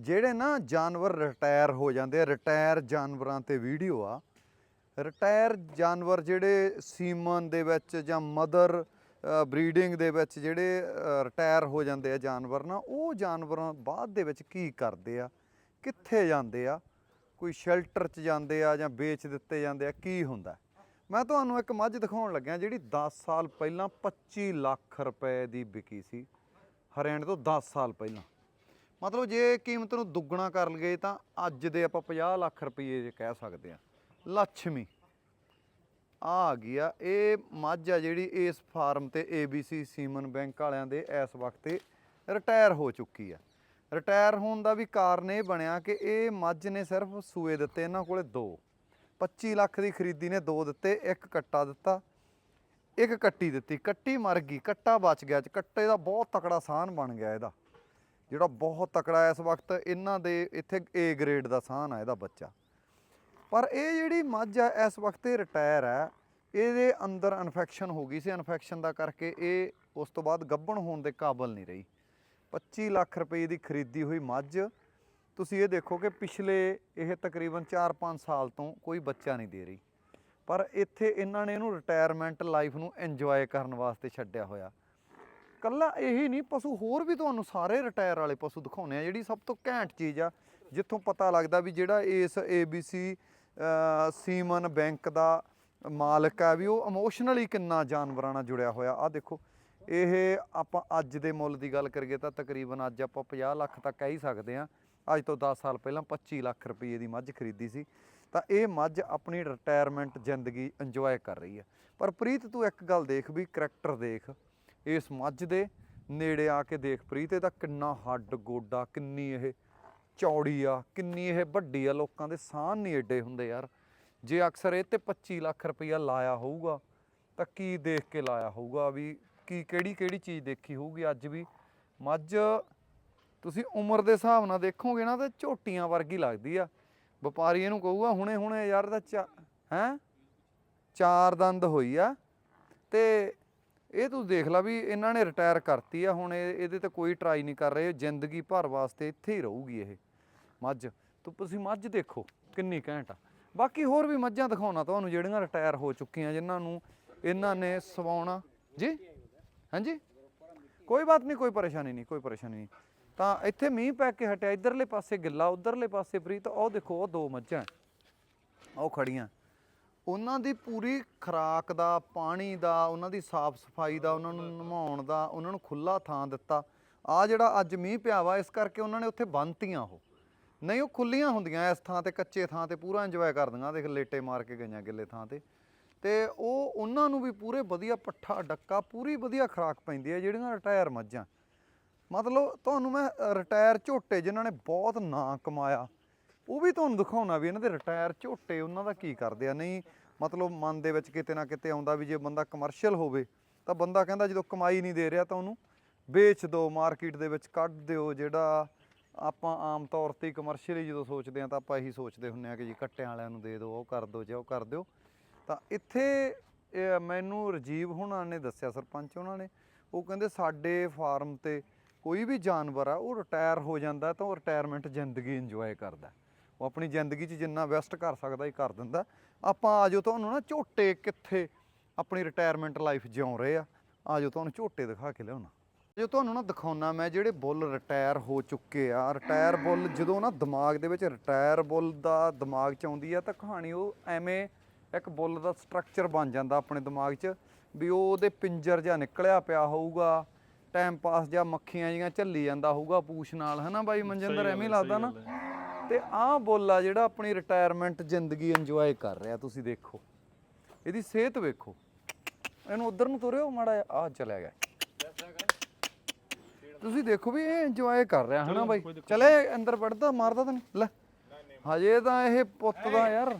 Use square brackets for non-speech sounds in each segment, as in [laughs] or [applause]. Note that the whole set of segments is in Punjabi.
ਜਿਹੜੇ ਨਾ ਜਾਨਵਰ ਰਿਟਾਇਰ ਹੋ ਜਾਂਦੇ ਆ, ਰਿਟਾਇਰ ਜਾਨਵਰਾਂ ਤੇ ਵੀਡੀਓ ਆ, ਰਿਟਾਇਰ ਜਾਨਵਰ ਜਿਹੜੇ ਸੀਮਨ ਦੇ ਵਿੱਚ ਜਾਂ ਮਦਰ ਬਰੀਡਿੰਗ ਦੇ ਵਿੱਚ ਜਿਹੜੇ ਰਿਟਾਇਰ ਹੋ ਜਾਂਦੇ ਆ ਜਾਨਵਰ ਨਾ, ਉਹ ਜਾਨਵਰਾਂ ਬਾਅਦ ਦੇ ਵਿੱਚ ਕੀ ਕਰਦੇ ਆ, ਕਿੱਥੇ ਜਾਂਦੇ ਆ, ਕੋਈ ਸ਼ੈਲਟਰ 'ਚ ਜਾਂਦੇ ਆ ਜਾਂ ਵੇਚ ਦਿੱਤੇ ਜਾਂਦੇ ਆ, ਕੀ ਹੁੰਦਾ? ਮੈਂ ਤੁਹਾਨੂੰ ਇੱਕ ਮੱਝ ਦਿਖਾਉਣ ਲੱਗਿਆ ਜਿਹੜੀ 10 ਸਾਲ ਪਹਿਲਾਂ 25 ਲੱਖ ਰੁਪਏ ਦੀ ਵਿਕੀ ਸੀ, ਹਰਿਆਣੇ ਤੋਂ 10 ਸਾਲ ਪਹਿਲਾਂ। ਮਤਲਬ ਜੇ ਕੀਮਤ ਨੂੰ ਦੁੱਗਣਾ ਕਰ ਲਈਏ ਤਾਂ ਅੱਜ ਦੇ ਆਪਾਂ 50 ਲੱਖ ਰੁਪਏ ਜੇ ਕਹਿ ਸਕਦੇ ਆ ਲక్ష్ਮੀ ਆ ਆ ਗਈ ਆ, ਇਹ ਮੱਝ ਆ ਜਿਹੜੀ ਇਸ ਫਾਰਮ ਤੇ ABC ਸੀਮਨ ਬੈਂਕ ਵਾਲਿਆਂ ਦੇ ਇਸ ਵਕਤ ਰਿਟਾਇਰ ਹੋ ਚੁੱਕੀ ਆ। ਰਿਟਾਇਰ ਹੋਣ ਦਾ ਵੀ ਕਾਰਨ ਇਹ ਬਣਿਆ ਕਿ ਇਹ ਮੱਝ ਨੇ ਸਿਰਫ ਸੂਏ ਦਿੱਤੇ, ਇਹਨਾਂ ਕੋਲੇ ਦੋ। 25 ਲੱਖ ਦੀ ਖਰੀਦੀ ਨੇ ਦੋ ਦਿੱਤੇ, ਇੱਕ ਕੱਟਾ ਦਿੱਤਾ, ਇੱਕ ਕੱਟੀ ਦਿੱਤੀ। ਕੱਟੀ ਮਰ ਗਈ, ਕੱਟਾ ਬਚ ਗਿਆ, ਕੱਟੇ ਦਾ ਬਹੁਤ ਤਕੜਾ ਸਾਹਨ ਬਣ ਗਿਆ ਇਹਦਾ। ਜਿਹੜਾ ਬਹੁਤ ਤਕੜਾ ਇਸ ਵਕਤ, ਇਹਨਾਂ ਦੇ ਇੱਥੇ A ਗ੍ਰੇਡ ਦਾ ਸਾਹਨ ਆ ਇਹਦਾ ਬੱਚਾ। ਪਰ ਇਹ ਜਿਹੜੀ ਮੱਝ ਆ, ਇਸ ਵਕਤ ਇਹ ਰਿਟਾਇਰ ਹੈ ਇਹਦੇ ਅੰਦਰ ਇਨਫੈਕਸ਼ਨ ਹੋ ਗਈ ਸੀ। ਇਨਫੈਕਸ਼ਨ ਦਾ ਕਰਕੇ ਇਹ ਉਸ ਤੋਂ ਬਾਅਦ ਗੱਭਣ ਹੋਣ ਦੇ ਕਾਬਲ ਨਹੀਂ ਰਹੀ। 25 ਲੱਖ ਰੁਪਏ ਦੀ ਖਰੀਦੀ ਹੋਈ ਮੱਝ। ਤੁਸੀਂ ਇਹ ਦੇਖੋ ਕਿ ਪਿਛਲੇ ਇਹ ਤਕਰੀਬਨ 4-5 ਸਾਲ ਤੋਂ ਕੋਈ ਬੱਚਾ ਨਹੀਂ ਦੇ ਰਹੀ। ਪਰ ਇੱਥੇ ਇਹਨਾਂ ਨੇ ਇਹਨੂੰ ਰਿਟਾਇਰਮੈਂਟ ਲਾਈਫ ਨੂੰ ਇੰਜੋਏ ਕਰਨ ਵਾਸਤੇ ਛੱਡਿਆ ਹੋਇਆ। ਕੱਲਾ ਇਹੀ ਨਹੀਂ ਪਸ਼ੂ ਹੋਰ ਵੀ ਤੁਹਾਨੂੰ ਸਾਰੇ ਰਿਟਾਇਰ ਵਾਲੇ ਪਸ਼ੂ ਦਿਖਾਉਣੇ ਆ ਜਿਹੜੀ ਸਭ ਤੋਂ ਘੈਂਟ ਚੀਜ਼ ਆ ਜਿੱਥੋਂ ਪਤਾ ਲੱਗਦਾ ਵੀ ਜਿਹੜਾ ਇਸ ABC ਅ, ਸੀਮਨ ਬੈਂਕ ਦਾ ਮਾਲਕ ਆ ਵੀ ਉਹ ਇਮੋਸ਼ਨਲੀ ਕਿੰਨਾ ਜਾਨਵਰਾਂ ਨਾਲ ਜੁੜਿਆ ਹੋਇਆ। ਆ ਦੇਖੋ ਇਹ ਆਪਾਂ ਅੱਜ ਦੇ ਮੁੱਲ ਦੀ ਗੱਲ ਕਰੀਏ ਤਾਂ ਤਕਰੀਬਨ ਅੱਜ ਆਪਾਂ 50 ਲੱਖ ਤੱਕ ਕਹਿ ਹੀ ਸਕਦੇ ਆ ਅੱਜ ਤੋਂ 10 ਸਾਲ ਪਹਿਲਾਂ 25 ਲੱਖ ਰੁਪਏ ਦੀ ਮੱਝ ਖਰੀਦੀ ਸੀ। ਤਾਂ ਇਹ ਮੱਝ ਆਪਣੀ ਰਿਟਾਇਰਮੈਂਟ ਜ਼ਿੰਦਗੀ ਇੰਜੋਏ ਕਰ ਰਹੀ ਹੈ। ਪਰ ਪ੍ਰੀਤ ਤੂੰ ਇੱਕ ਗੱਲ ਦੇਖ ਵੀ ਕਰੈਕਟਰ ਦੇਖ। ਇਸ ਮੱਝ ਦੇ ਨੇੜੇ ਆ ਕੇ ਦੇਖ ਪ੍ਰੀਤ ਇਹਦਾ ਕਿੰਨਾ ਹੱਡ ਗੋਡਾ, ਕਿੰਨੀ ਇਹ ਚੌੜੀ ਆ, ਕਿੰਨੀ ਇਹ ਵੱਡੀ ਆ, ਲੋਕਾਂ ਦੇ ਸਾਹ ਨਹੀਂ ਏਡੇ ਹੁੰਦੇ ਯਾਰ। ਜੇ ਅਕਸਰ ਇਹ ਤੇ 25 ਲੱਖ ਰੁਪਈਆ ਲਾਇਆ ਹੋਊਗਾ, ਤਾਂ ਕੀ ਦੇਖ ਕੇ ਲਾਇਆ ਹੋਊਗਾ ਵੀ ਕੀ ਕਿਹੜੀ ਕਿਹੜੀ ਚੀਜ਼ ਦੇਖੀ ਹੋਊਗੀ ਅੱਜ ਵੀ। ਮੱਝ ਤੁਸੀਂ ਉਮਰ ਦੇ ਹਿਸਾਬ ਨਾਲ ਦੇਖੋਗੇ ਨਾ, ਤਾਂ ਝੋਟੀਆਂ ਵਰਗੀ ਲੱਗਦੀ ਆ। ਵਪਾਰੀ ਇਹਨੂੰ ਕਹੂਗਾ, ਹੁਣੇ ਹੁਣੇ ਯਾਰ ਦਾ ਚਾ ਹੈ? ਚਾਰ ਦੰਦ ਹੋਈ ਆ। ਤੇ ਇਹ ਤੂੰ ਦੇਖ ਲੈ ਵੀ ਇਹਨਾਂ ਨੇ ਰਿਟਾਇਰ ਕਰਤੀ ਆ, ਹੁਣ ਇਹ ਇਹਦੇ ਤੇ ਕੋਈ ਟਰਾਈ ਨਹੀਂ ਕਰ ਰਹੇ, ਜ਼ਿੰਦਗੀ ਭਰ ਵਾਸਤੇ ਇੱਥੇ ਹੀ ਰਹੂਗੀ ਇਹ। ਮੱਝ, ਤੂੰ ਤੁਸੀਂ ਮੱਝ ਦੇਖੋ, ਕਿੰਨੀ ਘੈਂਟ ਆ। ਬਾਕੀ ਹੋਰ ਵੀ ਮੱਝਾਂ ਦਿਖਾਉਣਾ ਤੁਹਾਨੂੰ, ਜਿਹੜੀਆਂ ਰਿਟਾਇਰ ਹੋ ਚੁੱਕੀਆਂ, ਜਿਨ੍ਹਾਂ ਨੂੰ ਇਹਨਾਂ ਨੇ ਸਵਾਉਣਾ। ਜੀ? ਹਾਂਜੀ? ਕੋਈ ਬਾਤ ਨਹੀਂ, ਕੋਈ ਪਰੇਸ਼ਾਨੀ ਨਹੀਂ, ਕੋਈ ਪਰੇਸ਼ਾਨੀ ਨਹੀਂ। ਤਾਂ ਇੱਥੇ ਮੀਂਹ ਪੈ ਕੇ ਹਟਿਆ, ਇਧਰਲੇ ਪਾਸੇ ਗਿੱਲਾ, ਉਧਰਲੇ ਪਾਸੇ ਪ੍ਰੀਤ ਉਹ ਦੇਖੋ ਉਹ ਦੋ ਮੱਝਾਂ। ਉਹ ਖੜੀਆਂ। ਉਹਨਾਂ ਦੀ ਪੂਰੀ ਖਰਾਕ ਦਾ, ਪਾਣੀ ਦਾ, ਉਹਨਾਂ ਦੀ ਸਾਫ਼ ਸਫ਼ਾਈ ਦਾ, ਉਹਨਾਂ ਨੂੰ ਨਮਾਉਣ ਦਾ, ਉਹਨਾਂ ਨੂੰ ਖੁੱਲਾ ਥਾਂ ਦਿੱਤਾ। ਆ ਜਿਹੜਾ ਅੱਜ ਮੀਂਹ ਪਿਆ ਵਾ, ਇਸ ਕਰਕੇ ਉਹਨਾਂ ਨੇ ਉੱਥੇ ਬੰਨਤੀਆਂ ਉਹ। ਨਹੀਂ, ਉਹ ਖੁੱਲੀਆਂ ਹੁੰਦੀਆਂ ਇਸ ਥਾਂ ਤੇ, ਕੱਚੇ ਥਾਂ ਤੇ, ਪੂਰਾ ਇੰਜੋਏ ਕਰਦੀਆਂ ਦੇਖ, ਲੇਟੇ ਮਾਰ ਕੇ ਗਈਆਂ ਗਿੱਲੇ ਥਾਂ ਤੇ। ਤੇ ਉਹ ਉਹਨਾਂ ਨੂੰ ਵੀ ਪੂਰੇ ਵਧੀਆ ਪੱਠਾ, ਡੱਕਾ, ਪੂਰੀ ਵਧੀਆ ਖਰਾਕ ਪੈਂਦੀ ਹੈ, ਜਿਹੜੀਆਂ ਰਿਟਾਇਰ ਮੱਝਾਂ। ਮਤਲਬ ਤੁਹਾਨੂੰ ਮੈਂ ਰਿਟਾਇਰ ਝੋਟੇ ਜਿਨ੍ਹਾਂ ਨੇ ਬਹੁਤ ਨਾਂ ਕਮਾਇਆ ਉਹ ਵੀ ਤੁਹਾਨੂੰ ਦਿਖਾਉਣਾ ਵੀ ਇਹਨਾਂ ਦੇ ਰਿਟਾਇਰ ਝੋਟੇ ਉਹਨਾਂ ਦਾ ਕੀ ਕਰਦੇ ਆ। ਨਹੀਂ, ਮਤਲਬ ਮਨ ਦੇ ਵਿੱਚ ਕਿਤੇ ਨਾ ਕਿਤੇ ਆਉਂਦਾ ਵੀ ਜੇ ਬੰਦਾ ਕਮਰਸ਼ੀਅਲ ਹੋਵੇ, ਤਾਂ ਬੰਦਾ ਕਹਿੰਦਾ ਜਦੋਂ ਕਮਾਈ ਨਹੀਂ ਦੇ ਰਿਹਾ ਤਾਂ ਉਹਨੂੰ ਵੇਚ ਦਿਓ ਮਾਰਕੀਟ ਦੇ ਵਿੱਚ ਕੱਢ ਦਿਓ, ਜਿਹੜਾ ਆਪਾਂ ਆਮ ਤੌਰ ਤੇ ਕਮਰਸ਼ੀਅਲੀ ਜਦੋਂ ਸੋਚਦੇ ਆ ਤਾਂ ਆਪਾਂ ਇਹੀ ਸੋਚਦੇ ਹੁੰਨੇ ਆ ਕਿ ਜੀ ਕੱਟਿਆਂ ਵਾਲਿਆਂ ਨੂੰ ਦੇ ਦਿਓ, ਉਹ ਕਰ ਦਿਓ, ਜੇ ਉਹ ਕਰ ਦਿਓ। ਤਾਂ ਇੱਥੇ ਮੈਨੂੰ ਰਜੀਵ ਹੁਣਾਂ ਨੇ ਦੱਸਿਆ, ਸਰਪੰਚ ਉਹਨਾਂ ਨੇ, ਉਹ ਕਹਿੰਦੇ ਸਾਡੇ ਫਾਰਮ ਤੇ ਕੋਈ ਵੀ ਜਾਨਵਰ ਆ, ਉਹ ਰਿਟਾਇਰ ਹੋ ਜਾਂਦਾ ਤਾਂ ਉਹ ਰਿਟਾਇਰਮੈਂਟ ਜ਼ਿੰਦਗੀ ਇੰਜੋਏ ਕਰਦਾ। ਉਹ ਆਪਣੀ ਜ਼ਿੰਦਗੀ 'ਚ ਜਿੰਨਾ ਵੈਸਟ ਕਰ ਸਕਦਾ ਹੀ ਕਰ ਦਿੰਦਾ। ਆਪਾਂ ਆਜੋ ਤੁਹਾਨੂੰ ਨਾ ਝੋਟੇ ਕਿੱਥੇ ਆਪਣੀ ਰਿਟਾਇਰਮੈਂਟ ਲਾਈਫ ਜਿਉਂ ਰਹੇ ਆ। ਆਜੋ ਤੁਹਾਨੂੰ ਝੋਟੇ ਦਿਖਾ ਕੇ ਲਿਆਉਣਾ। ਜੋ ਤੁਹਾਨੂੰ ਨਾ ਦਿਖਾਉਣਾ ਮੈਂ ਜਿਹੜੇ ਬੁੱਲ ਰਿਟਾਇਰ ਹੋ ਚੁੱਕੇ ਆ। ਰਿਟਾਇਰ ਬੁੱਲ ਜਦੋਂ ਨਾ ਦਿਮਾਗ ਦੇ ਵਿੱਚ ਰਿਟਾਇਰ ਬੁੱਲ ਦਾ ਦਿਮਾਗ 'ਚ ਆਉਂਦੀ ਆ ਤਾਂ ਕਹਾਣੀ ਉਹ ਐਵੇਂ ਇੱਕ ਬੁੱਲ ਦਾ ਸਟਰਕਚਰ ਬਣ ਜਾਂਦਾ ਆਪਣੇ ਦਿਮਾਗ 'ਚ ਵੀ ਉਹ ਉਹਦੇ ਪਿੰਜਰ ਜਿਹਾ ਨਿਕਲਿਆ ਪਿਆ ਹੋਊਗਾ ਟਾਈਮ ਪਾਸ ਜਾਂ ਮੱਖੀਆਂ ਜੀਆਂ ਝੱਲੀ ਜਾਂਦਾ ਹੋਊਗਾ ਪੂਛ ਨਾਲ। ਹਨਾ ਬਾਈ ਮਨਜਿੰਦਰ ਐਵੇਂ ਲੱਗਦਾ ਨਾ? ਤੇ ਆਹ ਬੁੱਲ ਜਿਹੜਾ ਆਪਣੀ ਰਿਟਾਇਰਮੈਂਟ ਜ਼ਿੰਦਗੀ ਇੰਜੋਏ ਕਰ ਰਿਹਾ ਤੁਸੀਂ ਦੇਖੋ। ਇਹਦੀ ਸਿਹਤ ਵੇਖੋ। ਇਹਨੂੰ ਉਧਰ ਨੂੰ ਤੁਰਿਓ ਮਾੜਾ ਆ ਚਲਿਆ ਗਿਆ। ਤੁਸੀਂ ਦੇਖੋ ਵੀ ਇਹ ਇੰਜੋਏ ਕਰ ਰਿਹਾ ਹਨਾ ਬਾਈ? ਚਲੇ ਅੰਦਰ ਵੜਦਾ ਮਾਰਦਾ ਤਾਂ ਨਹੀਂ। ਲੈ ਹਜੇ ਤਾਂ ਇਹ ਪੁੱਤ ਦਾ ਯਾਰ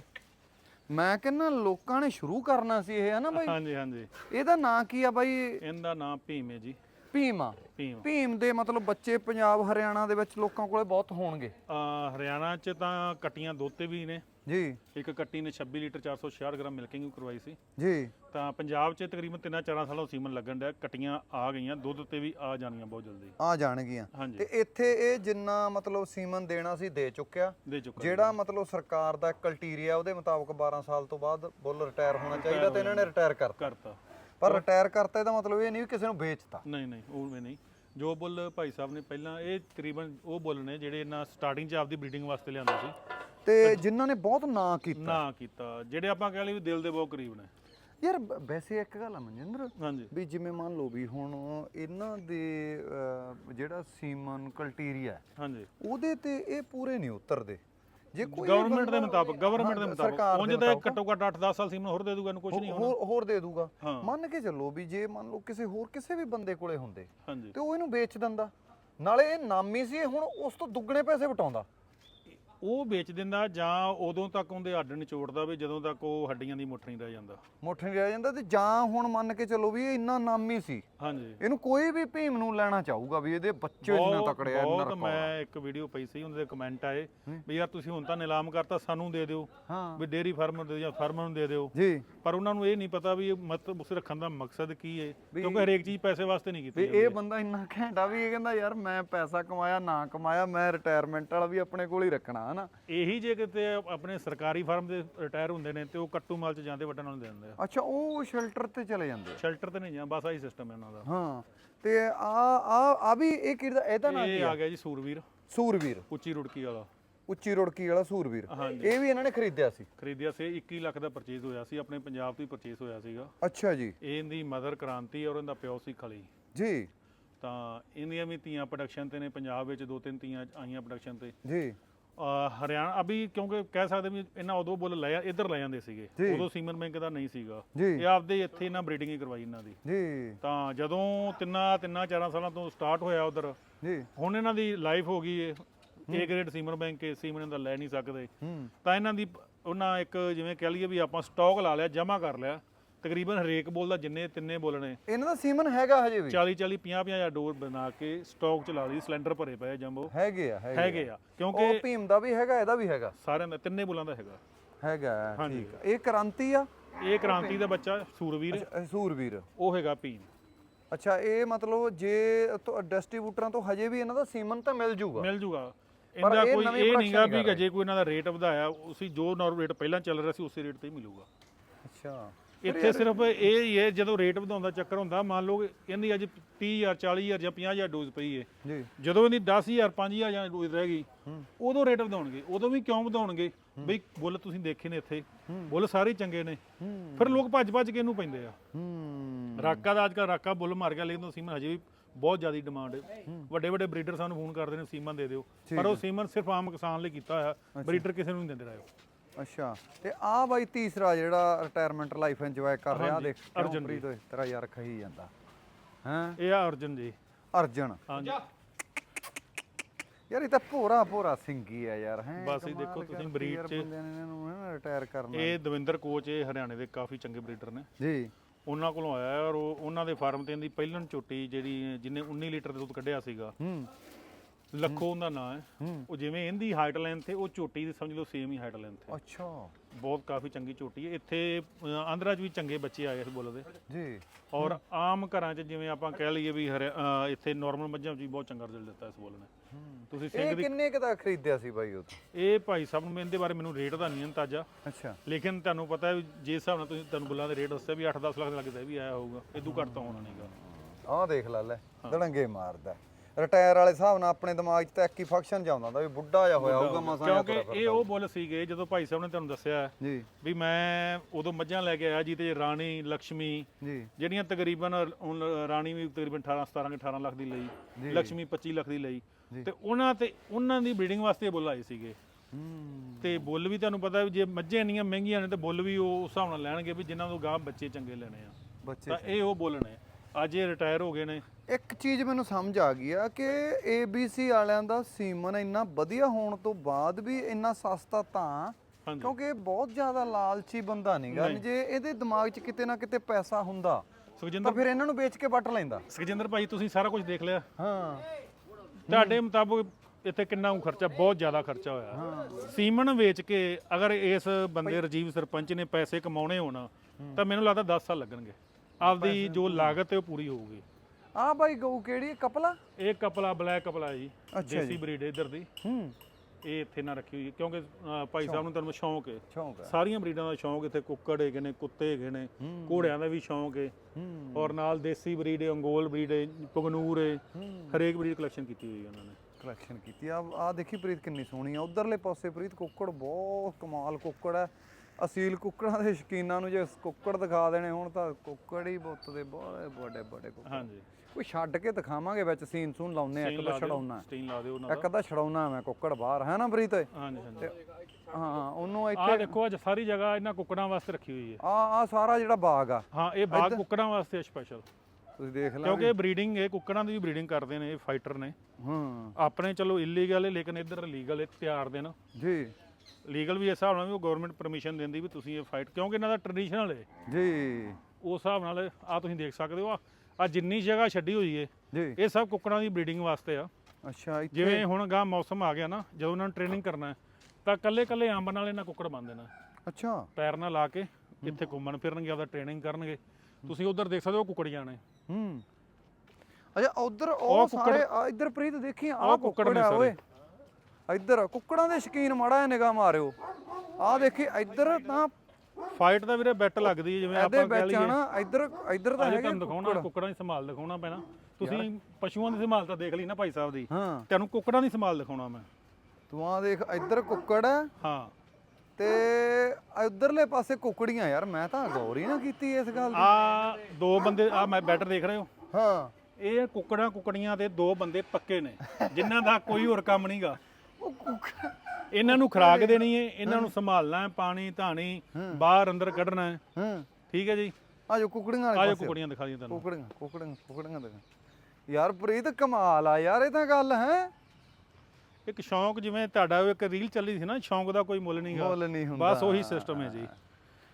ਮੈਂ ਕਹਿੰਦਾ ਲੋਕਾਂ ਨੇ ਸ਼ੁਰੂ ਕਰਨਾ ਸੀ ਇਹ ਹਨਾ ਬਾਈ? ਹਾਂਜੀ ਹਾਂਜੀ। ਇਹਦਾ ਨਾਂ ਕੀ ਆ ਬਾਈ? ਇਹਦਾ ਨਾਮ ਭੀਮ ਹੈ ਜੀ। ਭੀਮ ਆ। ਭੀਮ। ਭੀਮ ਦੇ ਮਤਲਬ ਬੱਚੇ ਪੰਜਾਬ ਹਰਿਆਣਾ ਦੇ ਵਿੱਚ ਲੋਕਾਂ ਕੋਲੇ ਬਹੁਤ ਹੋਣਗੇ। ਅਹ ਹਰਿਆਣਾ ਚ ਤਾਂ ਕੱਟੀਆਂ ਦੋਤੇ ਵੀ ਨੇ। ਜੀ। ਇੱਕ ਕੱਟੀ ਨੇ 26 ਲੀਟਰ 466 ਗ੍ਰਾਮ ਮਿਲਕਿੰਗ ਕਰਵਾਈ ਸੀ। ਜੀ। ਤਾਂ ਪੰਜਾਬ 'ਚ ਤਕਰੀਬਨ ਤਿੰਨਾਂ ਚਾਰਾਂ ਸਾਲਾਂ ਤੋਂ ਸੀਮਨ ਲੱਗਣ ਡਿਆ ਕਟੀਆਂ ਆ ਗਈਆਂ ਦੁੱਧ ਤੇ ਵੀ ਆ ਜਾਣੀਆਂ ਬਹੁਤ ਜਲਦੀ। ਆ ਜਾਣਗੀਆਂ। ਹਾਂਜੀ। ਤੇ ਇੱਥੇ ਇਹ ਜਿੰਨਾ ਮਤਲਬ ਸੀਮਨ ਦੇਣਾ ਸੀ ਦੇ ਚੁੱਕਿਆ। ਦੇ ਚੁੱਕਾ ਜਿਹੜਾ ਮਤਲਬ ਸਰਕਾਰ ਦਾ ਕਲਟੀਰੀਆ ਉਹਦੇ ਮੁਤਾਬਕ 12 ਸਾਲ ਤੋਂ ਬਾਅਦ ਬੁੱਲ ਰਿਟਾਇਰ ਹੋਣਾ ਚਾਹੀਦਾ ਤੇ ਇਹਨਾਂ ਨੇ ਰਿਟਾਇਰ ਕਰਤਾ। ਕਰਤਾ। ਪਰ ਰਿਟਾਇਰ ਕਰਤਾ ਇਹਦਾ ਮਤਲਬ ਇਹ ਨਹੀਂ ਵੀ ਕਿਸੇ ਨੂੰ ਵੇਚਤਾ। ਨਹੀਂ ਨਹੀਂ ਉਹ ਵੀ ਨਹੀਂ। ਜੋ ਬੁੱਲ ਭਾਈ ਸਾਹਿਬ ਨੇ ਪਹਿਲਾਂ ਇਹ ਤਕਰੀਬਨ ਉਹ ਬੁੱਲ ਨੇ ਜਿਹੜੇ ਇਹਨਾਂ ਸਟਾਰਟਿੰਗ 'ਚ ਆਪਦੀ ਬਰੀਡਿੰਗ ਵਾਸਤੇ ਲਿਆਂਦੇ ਸੀ। ਤੇ ਜਿਨ੍ਹਾਂ ਨੇ ਬਹੁਤ ਨਾਂ ਕੀਤਾ। ਨਾ ਕੀਤਾ। ਜਿਹੜੇ ਆਪਾਂ ਕਹਿ ਲਈ ਵੀ ਦਿਲ ਦੇ ਬਹੁਤ ਕਰੀਬ ਨੇ। ਯਾਰ ਬ- ਵੈਸੇ ਇੱਕ ਗੱਲ ਆ ਮਨਜਿੰਦਰ। ਹਾਂਜੀ। ਵੀ ਜਿਵੇਂ ਮੰਨ ਲਓ ਵੀ ਹੁਣ ਇਹਨਾਂ ਦੇ ਅਹ, ਜਿਹੜਾ ਸੀਮਨ ਕਲਟੀਰੀਆ ਹੈ, ਹਾਂਜੀ। ਉਹਦੇ ਤੇ ਇਹ ਪੂਰੇ ਨਹੀਂ ਉਤਰਦੇ। ਜੇ ਕੋਈ ਗਵਰਨਮੈਂਟ ਦੇ ਮੁਤਾਬਕ ਗਵਰਨਮੈਂਟ ਦੇ ਮੁਤਾਬਕ। ਉਂਝ ਤਾਂ। ਘੱਟੋ ਘੱਟ 8-10 ਸਾਲ ਸੀਮਨ ਹੋਰ ਦੇ ਦੂਗਾ ਇਹਨੂੰ ਕੁਝ ਨਹੀਂ ਹੋਣਾ। ਹੋਰ ਹੋਰ ਦੇ ਦੂਗਾ। ਮੰਨ ਕੇ ਚੱਲੋ ਵੀ ਜੇ ਮੰਨ ਲਓ ਕਿਸੇ ਹੋਰ ਕਿਸੇ ਵੀ ਬੰਦੇ ਕੋਲੇ ਹੁੰਦੇ ਤੇ ਉਹ ਇਹਨੂੰ ਵੇਚ ਦਿੰਦਾ। ਨਾਲੇ ਇਹ ਨਾਮੀ ਸੀ ਹੁਣ ਉਸ ਤੋਂ ਦੁੱਗਣੇ ਪੈਸੇ ਵਟਾਉਂਦਾ। ਉਹ ਵੇਚ ਦਿੰਦਾ ਜਾਂ ਉਦੋਂ ਤੱਕ ਉਹਦੇ ਹੱਡ ਨਿਚੋੜਦਾ ਵੀ ਜਦੋਂ ਤੱਕ ਉਹ ਹੱਡੀਆਂ ਦੀ ਮੁੱਠ ਨਹੀਂ ਰਹਿ ਜਾਂਦਾ? ਮੁੱਠ ਨਹੀਂ ਰਹਿ ਜਾਂਦਾ ਤੇ ਜਾਂ ਹੁਣ ਮੰਨ ਕੇ ਚੱਲੋ ਵੀ ਇਹ ਇੰਨਾ ਨਾਮੀ ਸੀ। ਹਾਂਜੀ। ਇਹਨੂੰ ਕੋਈ ਵੀ ਭੀਮ ਨੂੰ ਲੈਣਾ ਚਾਹੂਗਾ ਵੀ ਇਹਦੇ ਬੱਚੇ ਬਹੁਤ ਤਕੜੇ ਆ ਇੰਨਾ ਬਹੁਤ ਮੈਂ ਇੱਕ ਵੀਡੀਓ ਪਈ ਸੀ ਉਹਦੇ ਕਮੈਂਟ ਆਏ ਵੀ ਯਾਰ ਤੁਸੀਂ ਹੁਣ ਤਾਂ ਨਿਲਾਮ ਕਰਤਾ ਸਾਨੂੰ ਦੇ ਦਿਓ। ਵੀ ਡੇਰੀ ਫਾਰਮ ਦੇ ਜਾਂ ਫਾਰਮਰ ਨੂੰ ਦੇ ਦਿਓ। ਜੀ। ਪਰ ਉਹਨਾਂ ਨੂੰ ਇਹ ਨਹੀਂ ਪਤਾ ਵੀ ਇਹ ਮਤਲਬ ਉਸ ਰੱਖਣ ਦਾ ਮਕਸਦ ਕੀ ਹੈ ਕਿਉਂਕਿ ਹਰੇਕ ਚੀਜ਼ ਪੈਸੇ ਵਾਸਤੇ ਨਹੀਂ ਕੀਤੀ ਇਹ ਬੰਦਾ ਇੰਨਾ ਘੈਂਟਾ ਵੀ ਇਹ ਕਹਿੰਦਾ ਯਾਰ ਮੈਂ ਪੈਸਾ ਕਮਾਇਆ ਨਾ ਕਮਾਇਆ ਮੈਂ ਰਿਟਾਇਰਮੈਂਟ ਵਾਲਾ ਵੀ ਆਪਣੇ ਕੋਲ ਹੀ ਰੱਖਣਾ। ਹਨਾ? ਇਹੀ ਜੇ ਕਿਤੇ ਆਪਣੇ ਸਰਕਾਰੀ ਫਾਰਮ ਦੇ ਰਿਟਾਇਰ ਹੁੰਦੇ ਨੇ ਤੇ ਉਹ ਕੱਟੂ ਮਾਲ ਚ ਜਾਂਦੇ ਵੱਟਣ ਨਾਲ ਦੇ ਦਿੰਦੇ ਆ। ਅੱਛਾ ਉਹ ਸ਼ੈਲਟਰ ਤੇ ਚਲੇ ਜਾਂਦੇ। ਸ਼ੈਲਟਰ ਤੇ ਨਹੀਂ ਜਾਂ ਬਸ ਆਹੀ ਸਿਸਟਮ ਹੈ ਉਹਨਾਂ ਦਾ। ਹਾਂ ਤੇ ਆ ਆ ਆ ਵੀ ਇਹ ਕਿਹਦਾ ਇਹਦਾ ਨਾਂ ਕੀ ਇਹ ਆ? ਆ ਗਿਆ ਜੀ ਸੂਰਵੀਰ। ਸੂਰਵੀਰ। ਉੱਚੀ ਰੁੜਕੀ ਵਾਲਾ। ਉੱਚੀ ਰੁੜਕੀ ਵਾਲਾ ਸੂਰਵੀਰ। ਹਾਂਜੀ। ਇਹ ਵੀ ਇਹਨਾਂ ਨੇ ਖਰੀਦਿਆ ਸੀ? ਖਰੀਦਿਆ ਸੀ 21 ਲੱਖ ਦਾ ਪਰਚੇਜ਼ ਹੋਇਆ ਸੀ ਆਪਣੇ ਪੰਜਾਬ ਤੋਂ ਹੀ ਪਰਚੇਜ਼ ਹੋਇਆ ਸੀਗਾ। ਅੱਛਾ ਜੀ। ਇਹ ਇਹਦੀ ਮਦਰ ਕ੍ਰਾਂਤੀ ਔਰ ਇਹਦਾ ਪਿਓ ਸੀ ਖਲੀ। ਜੀ। ਤਾਂ ਇਹਦੀਆਂ ਵੀ ਧੀਆਂ ਪ੍ਰੋਡਕਸ਼ਨ ਤੇ ਨੇ ਪੰਜਾਬ ਵਿੱਚ ਦੋ ਤਿੰਨ ਧੀਆਂ ਆਈਆਂ ਪ੍ਰੋਡਕਸ਼ਨ ਤੇ। ਜੀ। ਅਹ ਹਰਿਆਣਾ ਅਭੀ ਕਿਉਂਕਿ ਕਹਿ ਸਕਦੇ ਵੀ ਇਹਨਾਂ ਉਦੋਂ ਬੁੱਲ ਲੈ ਇੱਧਰ ਲੈ ਜਾਂਦੇ ਸੀਗੇ। ਜੀ। ਉਦੋਂ ਸੀਮਨ ਬੈਂਕ ਦਾ ਨਹੀਂ ਸੀਗਾ। ਜੀ। ਇਹ ਆਪਦੇ ਇੱਥੇ ਇਹਨਾਂ ਬਰੀਡਿੰਗ ਹੀ ਕਰਵਾਈ ਇਹਨਾਂ ਦੀ। ਜੀ। ਤਾਂ ਜਦੋਂ ਤਿੰਨਾਂ ਤਿੰਨਾਂ ਚਾਰਾਂ ਸਾਲਾਂ ਤੋਂ ਸਟਾਰਟ ਹੋਇਆ ਉਧਰ ਜੀ। ਹੁਣ ਇਹਨਾਂ ਦੀ ਲਾਈਫ ਹੋ ਗਈ ਏ ਏ ਗ੍ਰੇਡ ਸੀਮਨ ਬੈਂਕ ਕੇ ਸੀਮਨ ਦਾ ਲੈ ਨਹੀਂ ਸਕਦੇ। ਹੂੰ। ਤਾਂ ਇਹਨਾਂ ਦੀ ਉਹਨਾਂ ਇੱਕ ਜਿਵੇਂ ਕਹਿ ਲਈਏ ਵੀ ਆਪਾਂ ਸਟਾਕ ਲਾ ਲਿਆ ਜਮ੍ਹਾਂ ਕਰ ਲਿਆ। ਤਕਰੀਬਨ ਹਰੇਕ ਬੋਲ ਦਾ ਜਿੰਨੇ ਤਿੰਨੇ ਬੋਲਣੇ। ਇਹਨਾਂ ਦਾ ਸੀਮਨ ਹੈਗਾ ਹਜੇ ਵੀ? 40 40 50 50 ਜਾਂ ਡੋਰ ਬਣਾ ਕੇ ਸਟਾਕ ਚ ਲਾ ਲਈ ਸਿਲੰਡਰ ਭਰੇ ਪਏ ਆ ਜੰਬੋ ਹੈਗੇ ਆ ਹੈਗੇ ਆ। ਉਹ ਕਿਉਂਕਿ ਭੀਮ ਦਾ ਵੀ ਹੈਗਾ ਇਹਦਾ ਵੀ ਹੈਗਾ? ਸਾਰਿਆਂ ਦਾ ਤਿੰਨੇ ਬੋਲਾਂ ਦਾ ਹੈਗਾ। ਹੈਗਾ। ਠੀਕ ਇਹ ਕ੍ਰਾਂਤੀ ਆ? ਇਹ ਕ੍ਰਾਂਤੀ ਦਾ ਬੱਚਾ ਸੂਰਵੀਰ। ਸੂਰਵੀਰ। ਉਹ ਹੈਗਾ ਪੀਨ ਅੱਛਾ ਇਹ ਮਤਲਬ ਜੇ ਡਿਸਟ੍ਰੀਬਿਊਟਰਾਂ ਤੋਂ ਹਜੇ ਵੀ ਇਹਨਾਂ ਦਾ ਸੀਮਨ ਤਾਂ ਮਿਲ ਜੂਗਾ? ਮਿਲ ਜੂਗਾ। ਇਹਦਾ ਇਹ ਕੋਈ ਇਹ ਨਹੀਂਗਾ ਨਹੀਂ ਵੀ ਜੇ ਕੋਈ ਇਹਨਾਂ ਦਾ ਰੇਟ ਵਧਾਇਆ ਉਸੇ ਜੋ ਨਾਰਮਲ ਰੇਟ ਪਹਿਲਾਂ ਚੱਲ ਰਿਹਾ ਸੀ ਉਸੇ ਰੇਟ ਤੇ ਹੀ ਮਿਲੂਗਾ। ਅੱਛਾ। ਇੱਥੇ ਸਿਰਫ ਇਹ ਹੀ ਹੈ ਜਦੋਂ ਰੇਟ ਵਧਾਉਣ ਦਾ ਚੱਕਰ ਹੁੰਦਾ ਮੰਨ ਲਓ ਇਹਦੀ ਅੱਜ 30000 40000 ਜਾਂ 50000 ਡੋਜ਼ ਪਈ ਹੈ। ਜੀ। ਜਦੋਂ ਇਹਦੀ 10000 5000 ਜਾਂ ਡੋਜ਼ ਰਹਿ ਗਈ ਉਦੋਂ ਰੇਟ ਵਧਾਉਣਗੇ ਉਦੋਂ ਵੀ ਕਿਉਂ ਵਧਾਉਣਗੇ? ਬਈ ਬੁੱਲ ਤੁਸੀਂ ਦੇਖੇ ਨੇ ਇੱਥੇ ਬੁੱਲ ਸਾਰੇ ਚੰਗੇ ਨੇ। ਫਿਰ ਲੋਕ ਭੱਜ ਭੱਜ ਕੇ ਇਹਨੂੰ ਪੈਂਦੇ ਆ। ਹੂੰ। ਰਾਕਾ ਦਾ ਅੱਜ ਕੱਲ੍ਹ ਰਾਕਾ ਬੁੱਲ ਮਾਰ ਗਿਆ ਲੇਕਿਨ ਸੀਮਨ ਹਜੇ ਵੀ ਬਹੁਤ ਜ਼ਿਆਦਾ ਡਿਮਾਂਡ ਹੈ। ਵੱਡੇ ਵੱਡੇ ਬਰੀਡਰ ਸਾਨੂੰ ਫੋਨ ਕਰਦੇ ਨੇ ਸੀਮਨ ਦੇ ਦਿਓ। ਪਰ ਉਹ ਸੀਮਨ ਸਿਰਫ ਆਮ ਕਿਸਾਨ ਲਈ ਕੀਤਾ ਹੋਇਆ ਬਰੀਡਰ ਕਿਸੇ ਨੂੰ ਨਹੀਂ ਦਿੰਦੇ ਰਹੇ ਅੱਛਾ ਤੇ ਆ ਬਾਈ ਤੀਸਰਾ ਜਿਹੜਾ ਰਿਟਾਇਰਮੈਂਟ ਲਾਈਫ ਇੰਜੋਏ ਕਰ ਰਿਹਾ ਹਾਂਜੀ, ਦੇਖ ਅਰਜਨ ਓਏ, ਤੇਰਾ ਯਾਰ ਖਹੀ ਜਾਂਦਾ। ਹੈਂ? ਇਹ ਆ ਅਰਜਨ ਜੀ। ਅਰਜਨ। ਹਾਂਜੀ। ਯਾਰ ਇਹ ਤਾਂ ਭੋਰਾ ਭੋਰਾ ਸਿੰਗੀ ਆ ਯਾਰ ਹੈ ਬਸ ਇਹ ਦੇਖੋ ਤੁਸੀਂ breed 'ਚ- ਇਹਨਾਂ ਰਿਟਾਇਰ ਕਰਨਾ ਇਹ ਦਵਿੰਦਰ ਕੋਚ ਇਹ ਹਰਿਆਣੇ ਦੇ ਕਾਫੀ ਚੰਗੇ ਬਰੀਡਰ ਨੇ। ਜੀ। ਉਹਨਾਂ ਕੋਲੋਂ ਆਇਆ ਔਰ ਉਹ- ਉਹਨਾਂ ਦੇ ਫਾਰਮ ਤੇ ਇਹਦੀ ਪਹਿਲਣ ਝੋਟੀ ਜਿਹੜੀ ਜਿਹਨੇ 19 ਲੀਟਰ ਦੁੱਧ ਕੱਢਿਆ ਸੀਗਾ ਹੂੰ। ਲੱਖੋ ਉਹਦਾ ਨਾਂ ਹੈ। ਉਹ ਜਿਵੇਂ ਇਹਦੀ ਹਾਈਟ ਲੈਂਥ ਹੈ ਉਹ ਝੋਟੀ ਦੀ ਸਮਝ ਲਓ ਸੇਮ ਹੀ ਹਾਈਟ ਲੈਂਥ ਹੈ। ਅੱਛਾ। ਬਹੁਤ ਕਾਫੀ ਚੰਗੀ ਝੋਟੀ ਹੈ। ਇੱਥੇ ਆਂਧਰਾ 'ਚ ਵੀ ਚੰਗੇ ਬੱਚੇ ਆਏ ਇਸ ਬੁੱਲ ਦੇ। ਜੀ। ਔਰ ਆਮ ਘਰਾਂ 'ਚ ਜਿਵੇਂ ਆਪਾਂ ਕਹਿ ਲਈਏ ਵੀ ਇੱਥੇ ਨਾਰਮਲ ਮੱਝਾਂ 'ਚ ਵੀ ਬਹੁਤ ਚੰਗਾ ਰਿਜ਼ਲਟ ਦਿੱਤਾ ਇਸ ਬੁੱਲ ਨੇ। ਤੁਸੀਂ ਸਿੰਘ ਦੀ ਕਿੰਨੇ ਕੁ ਦਾ ਖਰੀਦਿਆ ਸੀ ਬਾਈ ਉਹ? ਇਹ ਭਾਈ ਸਾਹਿਬ ਨੂੰ ਇਹਦੇ ਬਾਰੇ ਮੈਨੂੰ ਰੇਟ ਦਾ ਨਹੀਂ ਅੰਦਾਜ਼ਾ। ਅੱਛਾ। ਲੇਕਿਨ ਤੁਹਾਨੂੰ ਪਤਾ ਹੈ ਜੇ ਹਿਸਾਬ ਨਾਲ ਤੁਸੀਂ ਤੁਹਾਨੂੰ ਬੁੱਲਾਂ ਦੇ ਰੇਟ ਦੱਸਿਆ ਵੀ 8-10 ਲੱਖ ਦਾ ਲੱਗਦਾ ਵੀ ਆਇਆ ਹੋਊਗਾ। ਇਦੋਂ ਘੱਟ ਤਾਂ ਹੋਣਾ ਨਹੀਂਗਾ ਆਹ ਦੇਖ ਲੈ ਲੈ ਦੜੰਗੇ ਮਾਰਦਾ। ਰਿਟਾਇਰ ਵਾਲੇ ਹਿਸਾਬ ਨਾਲ ਆਪਣੇ ਦਿਮਾਗ 'ਚ ਇੱਕ ਹੀ ਫੰਕਸ਼ਨ ਜਾਂਦਾ ਹੁੰਦਾ ਵੀ ਬੁੱਢਾ ਜਾ ਹੋਇਆ ਹੋਊਗਾ ਮਸਾਂ ਕਿਉਂਕਿ ਇਹ ਉਹ ਬੁੱਲ ਸੀਗੇ ਜਦੋਂ ਭਾਈ ਸਾਹਿਬ ਨੇ ਤੁਹਾਨੂੰ ਦੱਸਿਆ ਜੀ। ਵੀ ਮੈਂ ਉਦੋਂ ਮੱਝਾਂ ਲੈ ਕੇ ਆਇਆ ਜੀ ਤੇ ਰਾਣੀ ਲక్ష్ਮੀ ਜੀ। ਜਿਹੜੀਆਂ ਤਕਰੀਬਨ ਰਾਣੀ ਵੀ ਤਕਰੀਬਨ 18 17 18 ਲੱਖ ਦੀ ਲਈ ਲక్ష్ਮੀ 25 ਲੱਖ ਦੀ ਲਈ। ਤੇ ਉਹਨਾਂ ਤੇ ਉਹਨਾਂ ਦੀ ਬਰੀਡਿੰਗ ਵਾਸਤੇ ਬੋਲ ਆਏ ਸੀਗੇ। ਤੇ ਬੁੱਲ ਵੀ ਤੁਹਾਨੂੰ ਪਤਾ ਵੀ ਜੇ ਮੱਝਾਂ ਇੰਨੀਆਂ ਮਹਿੰਗੀਆਂ ਨੇ ਤੇ ਬੁੱਲ ਵੀ ਉਹ ਹਿਸਾਬ ਨਾਲ ਲੈਣਗੇ ਵੀ ਜਿਨ੍ਹਾਂ ਤੋਂ ਗਾਂ ਬੱਚੇ ਚੰਗੇ ਲੈਣੇ ਆ। ਬੱਚੇ ਤਾਂ ਇਹ ਉਹ ਬੁੱਲ ਨੇ। ਅੱਜ ਇਹ ਰਿਟਾਇਰ ਹੋ ਗਏ ਨੇ। ਇੱਕ ਚੀਜ਼ ਮੈਨੂੰ ਸਮਝ ਆ ਗਈ ਆ ਕਿ ABC ਵਾਲਿਆਂ ਦਾ ਸੀਮਨ ਇੰਨਾ ਵਧੀਆ ਹੋਣ ਤੋਂ ਬਾਅਦ ਵੀ ਇੰਨਾ ਸਸਤਾ ਤਾਂ ਹਾਂਜੀ। ਕਿਉਂਕਿ ਇਹ ਬਹੁਤ ਜ਼ਿਆਦਾ ਲਾਲਚੀ ਬੰਦਾ ਨਹੀਂਗਾ ਜੇ ਇਹਦੇ ਦਿਮਾਗ 'ਚ ਕਿਤੇ ਨਾ ਕਿਤੇ ਪੈਸਾ ਹੁੰਦਾ ਸੁਖਜਿੰਦਰ ਫਿਰ ਇਹਨਾਂ ਨੂੰ ਵੇਚ ਕੇ ਵੱਟ ਲੈਂਦਾ। ਸੁਖਜਿੰਦਰ ਭਾਈ ਤੁਸੀਂ ਸਾਰਾ ਕੁਝ ਦੇਖ ਲਿਆ? ਹਾਂ। ਤੁਹਾਡੇ ਮੁਤਾਬਕ ਇੱਥੇ ਕਿੰਨਾ ਕੁ ਖਰਚਾ? ਬਹੁਤ ਜ਼ਿਆਦਾ ਖਰਚਾ ਹੋਇਆ। ਸੀਮਨ ਵੇਚ ਕੇ ਅਗਰ ਇਸ ਬੰਦੇ ਰਜੀਵ ਸਰਪੰਚ ਨੇ ਪੈਸੇ ਕਮਾਉਣੇ ਹੋਣ ਤਾਂ ਮੈਨੂੰ ਲੱਗਦਾ 10 ਸਾਲ ਲੱਗਣਗੇ। ਆਪਦੀ ਜੋ ਲਾਗਤ ਹੈ ਉਹ ਪੂਰੀ ਹੋਊਗੀ। ਆ ਬਾਈ ਗਊ ਕਿਹੜੀ ਹੈ? ਕਪਲਾ? ਇਹ ਕਪਲਾ ਬਲੈਕ ਕਪਲਾ ਜੀ। ਅੱਛਾ ਦੇਸੀ ਬਰੀਡ ਇਧਰ ਦੀ। ਹੂੰ। ਇਹ ਇੱਥੇ ਨਾ ਰੱਖੀ ਹੋਈ ਹੈ ਕਿਉਂਕਿ ਅ, ਭਾਈ ਸਾਹਿਬ ਨੂੰ ਤੁਹਾਨੂੰ ਸ਼ੌਂਕ ਹੈ। ਸ਼ੌਂਕ ਹੈ। ਸਾਰੀਆਂ ਬਰੀਡਾਂ ਦਾ ਸ਼ੌਂਕ ਇੱਥੇ ਕੁੱਕੜ ਹੈਗੇ ਨੇ ਕੁੱਤੇ ਹੈਗੇ ਨੇ ਘੋੜਿਆਂ ਦਾ ਵੀ ਸ਼ੌਂਕ ਹੈ। ਹੂੰ। ਔਰ ਨਾਲ ਦੇਸੀ ਬਰੀਡ ਹੈ ਅੰਗੋਲ ਬਰੀਡ ਹੈ ਪਗਨੂਰ ਹੈ। ਹਰੇਕ ਬਰੀਡ ਕਲੈਕਸ਼ਨ ਕੀਤੀ ਹੋਈ ਹੈ ਉਹਨਾਂ ਨੇ। ਕਲੈਕਸ਼ਨ ਕੀਤੀ। ਆ ਆ ਦੇਖੀ ਪ੍ਰੀਤ ਕਿੰਨੀ ਸੋਹਣੀ ਆ। ਉਧਰਲੇ ਪਾਸੇ ਪ੍ਰੀਤ ਕੁੱਕੜ ਬਹੁਤ ਕਮਾਲ ਕੁੱਕੜ ਹੈ। ਅਸੀਲ ਕੁੱਕੜਾਂ ਦੇ ਸ਼ੌਕੀਨਾਂ ਨੂੰ ਜੇ ਕੁੱਕੜ ਦਿਖਾ ਦੇਣੇ ਹੁਣ ਤਾਂ ਕੁੱਕੜ ਹੀ ਬੁੱਤ ਦੇ ਬੜੇ ਵੱਡੇ ਵੱਡੇ ਕੁੱਕੜ। ਹਾਂਜੀ। ਕੋਈ ਛੱਡ ਕੇ ਦਿਖਾਵਾਂਗੇ ਵਿੱਚ ਸੀਨ ਸੂਨ ਲਾਉਨੇ ਆ ਇੱਕ ਤਾਂ ਛਡਾਉਣਾ। ਸਟੀਨ ਲਾ ਦਿਓ ਉਹਨਾਂ ਇੱਕ ਅੱਧਾ ਛਡਾਉਣਾ ਮੈਂ ਕੁੱਕੜ ਬਾਹਰ ਹੈ ਨਾ ਪ੍ਰੀਤ? ਦਾ ਹਾਂਜੀ। ਹਾਂਜੀ ਹਾਂ ਉਹਨੂੰ ਇੱਥੇ ਦੇਖੋ ਅੱਜ ਸਾਰੀ ਜਗ੍ਹਾ ਇਹਨਾਂ ਕੁੱਕੜਾਂ ਵਾਸਤੇ ਰੱਖੀ ਹੋਈ ਹੈ। ਆ ਆ ਸਾਰਾ ਜਿਹੜਾ ਬਾਗ ਆ। ਹਾਂ ਇਹ ਬਾਗ ਕੁੱਕੜਾਂ ਵਾਸਤੇ ਸਪੈਸ਼ਲ ਤੁਸੀਂ ਦੇਖ ਲੈ ਕਿਉਂਕਿ ਬਰੀਡਿੰਗ ਇਹ ਕੁੱਕੜਾਂ ਦੀ ਵੀ ਬਰੀਡਿੰਗ ਕਰਦੇ ਨੇ ਇਹ ਫਾਈਟਰ ਨੇ। ਹਾਂ। ਆਪਣੇ ਚਲੋ ਇਲੀਗਲ ਹੈ ਲੇਕਿਨ ਇੱਧਰ ਲੀਗਲ ਹੈ ਤਿਆਰ ਦੇ ਨਾ। ਜੀ। ਲੀਗਲ ਵੀ ਇਸ ਹਿਸਾਬ ਨਾਲ ਵੀ ਉਹ ਗਵਰਨਮੈਂਟ ਪਰਮਿਸ਼ਨ ਦਿੰਦੀ ਵੀ ਤੁਸੀਂ ਇਹ ਫਾਈਟ ਕਿਉਂਕਿ ਇਹਨਾਂ ਦਾ ਟ੍ਰੈਡੀਸ਼ਨਲ ਹੈ ਜੀ। ਉਸ ਹਿਸਾਬ ਨਾਲ ਆ ਤੁਸੀਂ ਦੇਖ ਸਕਦੇ ਹੋ ਆ ਜਿੰਨੀ ਜਗ੍ਹਾ ਛੱਡੀ ਹੋਈ ਹੈ ਜੀ। ਇਹ ਸਭ ਕੁੱਕੜਾਂ ਦੀ ਬਰੀਡਿੰਗ ਵਾਸਤੇ ਆ। ਅੱਛਾ ਇੱਥੇ ਜਿਵੇਂ ਹੁਣ ਗਾ ਮੌਸਮ ਆ ਗਿਆ ਨਾ ਜਦੋਂ ਉਹਨਾਂ ਨੂੰ ਟ੍ਰੇਨਿੰਗ ਕਰਨਾ ਹੈ, ਤਾਂ ਕੱਲੇ ਕੱਲੇ ਅੰਬ ਨਾਲ ਇਹਨਾਂ ਕੁੱਕੜ ਬੰਨ੍ਹ ਦੇਣਾ। ਅੱਛਾ। ਪੈਰ ਨਾਲ ਲਾ ਕੇ ਇੱਥੇ ਘੁੰਮਣ ਫਿਰਨਗੇ ਆਪਦਾ ਟ੍ਰੇਨਿੰਗ ਕਰਨਗੇ। ਤੁਸੀਂ ਉਧਰ ਦੇਖ ਸਕਦੇ ਹੋ ਕੁੱਕੜੀਆਂ ਨੇ। ਹੂੰ। ਅੱਛਾ ਉਧਰ ਉਹ ਉਹ ਕੁੱਕੜ- ਸਾਰੇ ਆ ਇੱਧਰ ਪ੍ਰੀਤ ਦੇਖੀ ਆ ਉਹ ਕੁੱਕੜ ਕੁੱਕੜ ਨੇ ਆ ਸਾਰੇ। ਓਏ। ਇੱਧਰ ਕੁੱਕੜਾਂ ਦੇ ਸ਼ਕੀਨ ਮਾੜਾ ਜਿਹਾ ਨਿਗਾਹ ਮਾਰਿਓ। ਆ ਦੇਖੀ ਇੱਧਰ ਤਾਂ ਫਾਈਟ ਦਾ ਵੀਰੇ ਬੈਟ ਲੱਗਦੀ ਹੈ ਜਿਵੇਂ ਇਹਦੇ ਆਪਾਂ ਕਹਿ ਵਿੱਚ ਲਈਏ। ਆਣਾ ਇੱਧਰ ਇੱਧਰ ਤਾਂ ਅੱਜ ਹੈਗੇ ਤੁਹਾਨੂੰ ਦਿਖਾਉਣਾ ਕੁੱਕੜਾਂ। ਦੀ ਸੰਭਾਲ ਦਿਖਾਉਣਾ ਪੈਣਾ। ਤੁਸੀਂ ਪਸ਼ੂਆਂ ਦੀ ਸੰਭਾਲ ਤਾਂ ਦੇਖ ਲਈ ਨਾ ਭਾਈ ਸਾਹਿਬ ਦੀ। ਹਾਂ। ਤੁਹਾਨੂੰ ਕੁੱਕੜਾਂ ਦੀ ਸੰਭਾਲ ਦਿਖਾਉਣਾ ਮੈਂ। ਤੂੰ ਆ ਦੇਖ ਇੱਧਰ ਕੁੱਕੜ ਹੈ। ਹਾਂ। ਤੇ ਉਧਰਲੇ ਪਾਸੇ ਕੁੱਕੜੀਆਂ ਯਾਰ ਮੈਂ ਤਾਂ ਗੌਰ ਹੀ ਨਾ ਕੀਤੀ ਇਸ ਗੱਲ ਦੀ। ਆ ਦੋ ਬੰਦੇ ਆ ਮੈਂ ਬੈਟਰ ਦੇਖ ਰਹੇ ਹੋ? ਹਾਂ। ਇਹ ਕੁੱਕੜਾਂ ਕੁੱਕੜੀਆਂ ਦੇ ਦੋ ਬੰਦੇ ਪੱਕੇ ਨੇ ਜਿਨ੍ਹਾਂ ਦਾ ਕੋਈ ਹੋਰ ਕੰਮ ਨਹੀਂਗਾ ਕੁੱਕੜ ਇਹਨਾਂ ਨੂੰ ਖੁਰਾਕ ਦੇਣੀ ਹੈ ਇਹਨਾਂ ਨੂੰ ਸੰਭਾਲਣਾ ਹੈ ਪਾਣੀ ਧਾਣੀ ਬਾਹਰ ਅੰਦਰ ਕੱਢਣਾ ਹੈ। ਹਾਂ। ਠੀਕ ਹੈ ਜੀ? ਆ ਜੋ ਕੁੱਕੜੀਆਂ ਵਾਲੇ ਆਜੋ ਪਾਸੇ। ਕੁੱਕੜੀਆਂ ਦਿਖਾ ਦਈਏ ਤੁਹਾਨੂੰ। ਕੁੱਕੜੀਆਂ ਕੁੱਕੜੀਆਂ ਕੁੱਕੜੀਆਂ ਦੇ ਯਾਰ ਪ੍ਰੀਤ ਕਮਾਲ ਆ ਯਾਰ ਇਹ ਤਾਂ ਗੱਲ ਹੈ। ਇੱਕ ਸ਼ੌਂਕ ਜਿਵੇਂ ਤੁਹਾਡਾ ਉਹ ਇੱਕ ਰੀਲ ਚੱਲੀ ਸੀ ਨਾ ਸ਼ੌਂਕ ਦਾ ਕੋਈ ਮੁੱਲ ਨਹੀਂਗਾ ਮੁੱਲ ਨਹੀਂ ਹੁੰਦਾ। ਬਸ ਉਹੀ ਸਿਸਟਮ ਹੈ ਜੀ।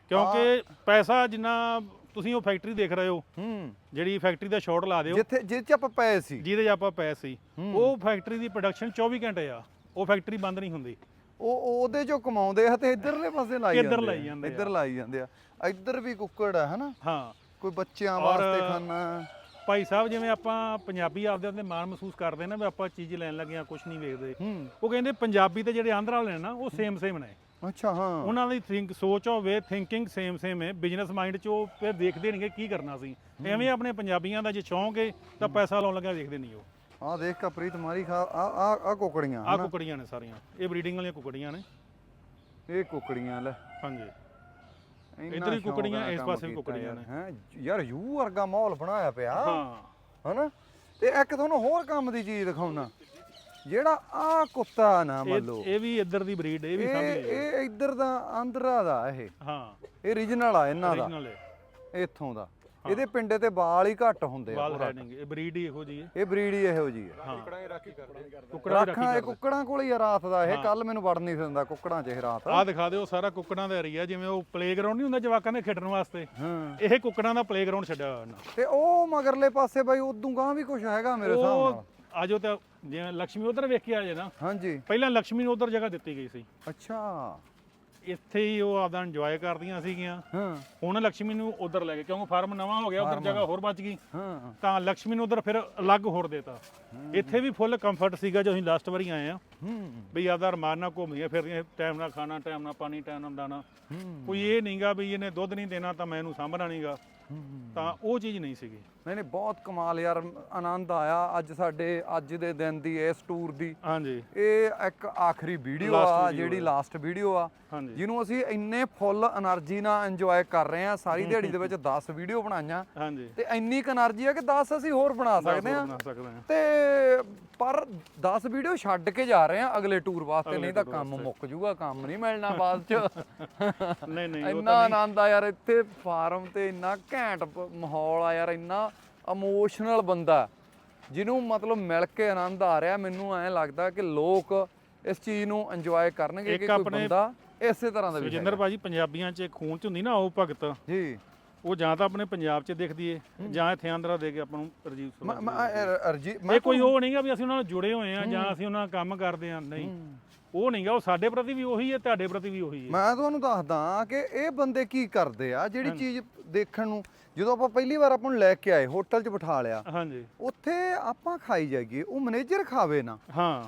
ਕਿਉਂਕਿ ਪੈਸਾ ਜਿੰਨਾ ਤੁਸੀਂ ਉਹ ਫੈਕਟਰੀ ਦੇਖ ਰਹੇ ਹੋ ਹੂੰ। ਜਿਹੜੀ ਫੈਕਟਰੀ ਦਾ ਸ਼ਾਟ ਲਾ ਦਿਓ। ਜਿੱਥੇ ਜਿਹ ਚ ਆਪਾਂ ਪਏ ਸੀ। ਜਿਹਦੇ 'ਚ ਆਪਾਂ ਪਏ ਸੀ। ਉਹ ਫੈਕਟਰੀ ਦੀ ਪ੍ਰੋਡਕਸ਼ਨ 24 ਘੰਟੇ ਆ। ਉਹ ਫੈਕਟਰੀ ਬੰਦ ਨਹੀਂ ਹੁੰਦੀ। ਉਹ ਉਹਦੇ ਚੋਂ ਕਮਾਉਂਦੇ ਆ ਤੇ ਇੱਧਰਲੇ ਪਾਸੇ ਲਾਈ ਇੱਧਰ ਜਾਂਦੇ ਆ। ਲਾਈ ਜਾਂਦੇ ਆ। ਇੱਧਰ ਲਾਈ ਜਾਂਦੇ ਆ। ਇੱਧਰ ਵੀ ਕੁੱਕੜ ਆ ਹਨਾ? ਹਾਂ। ਕੋਈ ਬੱਚਿਆਂ ਵਾਸਤੇ ਖਾਣਾ। ਭਾਈ ਸਾਹਿਬ ਜਿਵੇਂ ਆਪਾਂ ਪੰਜਾਬੀ ਆਪਦੇ ਆਪਦੇ ਮਾਣ ਮਹਿਸੂਸ ਕਰਦੇ ਨਾ ਵੀ ਆਪਾਂ ਚੀਜ਼ ਲੈਣ ਲੱਗੇ ਆ ਕੁਝ ਨਹੀਂ ਵੇਖਦੇ। ਹੂੰ। ਉਹ ਕਹਿੰਦੇ ਪੰਜਾਬੀ ਤੇ ਜਿਹੜੇ ਆਂਧਰਾ ਵਾਲੇ ਨੇ ਨਾ ਉਹ ਸੇਮ ਸੇਮ ਨੇ। ਅੱਛਾ ਹਾਂ। ਉਹਨਾਂ ਦੀ ਥਿੰਕ ਸੋਚ ਹੋਵੇ ਥਿੰਕਿੰਗ ਸੇਮ ਸੇਮ ਹੈ। ਬਿਜ਼ਨਸ ਮਾਈਂਡ 'ਚ ਉਹ ਫਿਰ ਦੇਖਦੇ ਨਹੀਂਗੇ ਕੀ ਕਰਨਾ ਸੀ ਐਵੇਂ ਆਪਣੇ ਪੰਜਾਬੀਆਂ ਦਾ ਜੇ ਸ਼ੌਂਕ ਹੈ ਤਾਂ ਪੈਸਾ ਲਾਉਣ ਲੱਗਿਆ ਦੇਖਦੇ ਨਹੀਂ ਉਹ। ਆ ਦੇਖ ਕਾ ਪ੍ਰੀਤ ਮਾਰੀ ਖਾ ਆ ਆ ਆ ਕੁੱਕੜੀਆਂ ਆਹ ਕੁਕੜੀਆਂ ਨੇ ਸਾਰੀਆਂ। ਇਹ ਬਰੀਡਿੰਗ ਵਾਲੀਆਂ ਕੁਕੜੀਆਂ ਨੇ। ਇਹ ਕੁੱਕੜੀਆਂ ਲੈ। ਹਾਂਜੀ। ਇੰਨਾ ਇੱਧਰ ਸ਼ੌਂਕ ਕੁੱਕੜੀਆਂ, ਨਾਲ ਇਸ ਕੰਮ ਪਾਸੇ ਵੀ ਕੀਤਾ ਕੁੱਕੜੀਆਂ ਯਾਰ, ਹੈਂ? ਯਾਰ ਯੂ ਵਰਗਾ ਮਾਹੌਲ ਬਣਾਇਆ ਪਿਆ। ਹਾਂ। ਹਨਾ? ਤੇ ਇੱਕ ਤੁਹਾਨੂੰ ਹੋਰ ਕੰਮ ਦੀ ਚੀਜ਼ ਦਿਖਾਉਣਾ। ਜਿਹੜਾ ਆ ਕੁੱਤਾ ਨਾ ਮੰਨ ਇਹ ਲਓ। ਇਹ ਵੀ ਇੱਧਰ ਦੀ ਬਰੀਡ ਇਹ ਵੀ ਇਹ ਇਹ ਇੱਧਰ ਦਾ ਆਂਧਰਾ ਦਾ ਇਹ। ਹਾਂ। ਇਹ ਰੀਜਨਲ ਆ ਇਹਨਾਂ ਦਾ। Origignal ਹੈ ਇੱਥੋਂ ਦਾ। ਇਹਦੇ ਪਿੰਡੇ ਤੇ ਵਾਲ ਹੀ ਘੱਟ ਹੁੰਦੇ ਆ ਵਾਲ ਇਹ ਬਰੀਡ ਹੀ ਇਹੋ ਜੀ ਹੈ। ਇਹ ਬਰੀਡ ਹੀ ਇਹੋ ਜੀ ਆ ਕੁੱਕੜਾਂ ਹੀ ਰਾਖੀ ਕਰਦੇ ਕੁੱਕੜਾਂ ਕੋਲ ਹੀ ਰਾਤ ਦਾ। ਇਹ ਕੱਲ ਮੈਨੂੰ ਵੜ ਨਹੀਂ ਦਿੰਦਾ ਕੁੱਕੜਾਂ 'ਚ ਇਹ ਰਾਤ। ਆਹ ਦਿਖਾ ਦਿਓ ਸਾਰਾ ਕੁੱਕੜਾਂ ਦਾ ਏਰੀਆ ਜਿਵੇਂ ਉਹ ਪਲੇਗਰਾਉਂਡ ਨਹੀਂ ਹੁੰਦਾ ਜਵਾਕਾਂ ਦੇ ਖੇਡਣ ਵਾਸਤੇ। ਇਹ ਕੁੱਕੜਾਂ ਦਾ ਪਲੇਗਰਾਉਂਡ ਛੱਡਿਆ ਹੋਇਆ ਉਹਨਾਂ ਤੇ ਉਹ ਮਗਰਲੇ ਪਾਸੇ ਬਾਈ ਉਦੋਂ ਗਾਂ ਵੀ ਕੁਝ ਹੈਗਾ ਮੇਰੇ ਹਿਸਾਬ ਨਾਲ। ਉਹ ਆਜੋ ਜਿਵੇਂ ਲక్ష్ਮੀ ਉਧਰ ਵੇਖ ਕੇ ਆ ਜੇ ਨਾ। ਹਾਂਜੀ। ਪਹਿਲਾਂ ਲక్ష్ਮੀ ਨੂੰ ਉਧਰ ਜਗ੍ਹਾ ਦਿੱਤੀ ਗਈ ਸੀ। ਅੱਛਾ। ਇੱਥੇ ਹੀ ਉਹ ਆਪਦਾ ਇੰਜੋਏ ਕਰਦੀਆਂ ਸੀਗੀਆਂ। ਹਾਂ। ਹੁਣ ਲక్ష్ਮੀ ਨੂੰ ਉਧਰ ਲੈ ਗਏ ਕਿਉਂਕਿ ਫਾਰਮ ਨਵਾਂ ਹੋ ਗਿਆ ਉਧਰ ਜਗ੍ਹਾ ਹੋਰ ਬਚ ਗਈ। ਹਾਂ। ਤਾਂ ਲక్ష్ਮੀ ਨੂੰ ਉਧਰ ਫਿਰ ਅਲੱਗ ਹੋਰ ਦੇਤਾ। ਇੱਥੇ ਵੀ ਫੁੱਲ ਕੰਫਰਟ ਸੀਗਾ ਜੋ ਅਸੀਂ ਲਾਸਟ ਵਾਰੀ ਆਏ ਆ ਹੂੰ। ਵੀ ਆਪਦਾ ਰਮਾਨ ਨਾਲ ਘੁੰਮਦੀਆਂ ਫਿਰਦੀਆਂ ਟਾਈਮ ਨਾਲ ਖਾਣਾ ਟਾਈਮ ਨਾਲ ਪਾਣੀ ਟਾਈਮ ਨਾਲ ਦਾਣਾ। ਕੋਈ ਇਹ ਨਹੀਂਗਾ ਬਈ ਇਹਨੇ ਦੁੱਧ ਨਹੀਂ ਦੇਣਾ ਤਾਂ ਮੈਂ ਇਹਨੂੰ ਸਾਂਭਣਾ ਨਹੀਂਗਾ ਹੂੰ। ਤਾਂ ਉਹ ਚੀਜ਼ ਨਹੀਂ ਸੀਗੀ। ਨਹੀਂ ਨਹੀਂ ਬਹੁਤ ਕਮਾਲ ਯਾਰ ਆਨੰਦ ਆਇਆ ਅੱਜ ਸਾਡੇ ਅੱਜ ਦੇ ਦਿਨ ਦੀ ਇਸ ਟੂਰ ਦੀ। ਹਾਂਜੀ। ਇਹ ਇੱਕ ਆਖਰੀ ਵੀਡੀਓ ਆ ਜਿਹੜੀ ਲਾਸਟ ਵੀਡੀਓ ਆ। ਜਿਹਨੂੰ ਅਸੀਂ ਇੰਨੇ ਫੁੱਲ એનર્ਜੀ ਨਾਲ ਇੰਜੋਏ ਕਰ ਰਹੇ ਆ ਸਾਰੀ ਦਿਹਾੜੀ ਦੇ [laughs] ਵਿੱਚ 10 ਵੀਡੀਓ ਬਣਾਈਆਂ। ਤੇ ਇੰਨੀ ਕ એનર્ਜੀ ਆ ਕਿ 10 ਅਸੀਂ ਹੋਰ ਬਣਾ ਸਕਦੇ ਆ ਤੇ ਪਰ 10 ਵੀਡੀਓ ਛੱਡ ਕੇ ਜਾ ਰਹੇ ਆ ਅਗਲੇ ਟੂਰ ਵਾਸਤੇ ਨਹੀਂ ਤਾਂ ਕੰਮ ਮੁੱਕ ਜੂਗਾ ਕੰਮ ਨਹੀਂ ਮਿਲਣਾ ਬਾਅਦ ਚ। ਨਹੀਂ ਨਹੀਂ ਇੰਨਾ ਆਨੰਦ ਆ ਯਾਰ ਇੱਥੇ ਫਾਰਮ ਤੇ ਇੰਨਾ ਘੈਂਟ ਮਾਹੌਲ ਆ ਯਾਰ ਇੰਨਾ ਇਮੋਸ਼ਨਲ ਬੰਦਾ। ਜਿਹਨੂੰ ਮਤਲਬ ਮਿਲ ਕੇ ਆਨੰਦ ਆ ਰਿਹਾ ਮੈਨੂੰ ਐਂ ਲੱਗਦਾ ਕਿ ਲੋਕ ਇਸ ਚੀਜ਼ ਨੂੰ ਇੰਜੋਏ ਕਰਨਗੇ ਕਿ ਕੋਈ ਬੰਦਾ ਇਸੇ ਤਰ੍ਹਾਂ ਦਾ ਵੀ ਸੁਜਿੰਦਰ ਭਾਜੀ ਪੰਜਾਬੀਆਂ 'ਚ ਖੂਨ 'ਚ ਹੁੰਦੀ ਨਾ ਉਹ ਭਗਤ। ਜੀ। ਉਹ ਜਾਂ ਤਾਂ ਆਪਣੇ ਪੰਜਾਬ 'ਚ ਦਿਖਦੀ ਏ ਜਾਂ ਇੱਥੇ ਆਂਧਰਾ ਦੇ ਕੇ ਆਪਾਂ ਨੂੰ ਰਜੀਵ ਸਰਪੰਚ ਮੈਂ ਕੋਈ ਉਹ ਨਹੀਂਗਾ ਵੀ ਅਸੀਂ ਉਹਨਾਂ ਨਾਲ ਜੁੜੇ ਹੋਏ ਆ ਜਾਂ ਅਸੀਂ ਉਹਨਾਂ ਨਾਲ ਕੰਮ ਕਰਦੇ ਆ ਨਹੀਂ। ਉਹ ਨਹੀਂਗਾ ਉਹ ਸਾਡੇ ਪ੍ਰਤੀ ਵੀ ਉਹੀ ਹੈ ਤੁਹਾਡੇ ਪ੍ਰਤੀ ਵੀ ਉਹੀ ਹੈ। ਮੈਂ ਤੁਹਾਨੂੰ ਦੱਸਦਾ ਕਿ ਇਹ ਬੰਦੇ ਕੀ ਕਰਦੇ ਆ ਜਿਹੜੀ ਚੀਜ਼ ਦੇਖਣ ਨੂੰ ਜਦੋਂ ਆਪਾਂ ਪਹਿਲੀ ਵਾਰ ਆਪਾਂ ਨੂੰ ਲੈ ਕੇ ਆਏ ਹੋਟਲ 'ਚ ਬਿਠਾ ਲਿਆ ਹਾਂਜੀ। ਉੱਥੇ ਆਪਾਂ ਖਾਈ ਜਾਈਏ ਉਹ ਮੈਨੇਜਰ ਖਾਵੇ ਨਾ। ਹਾਂ।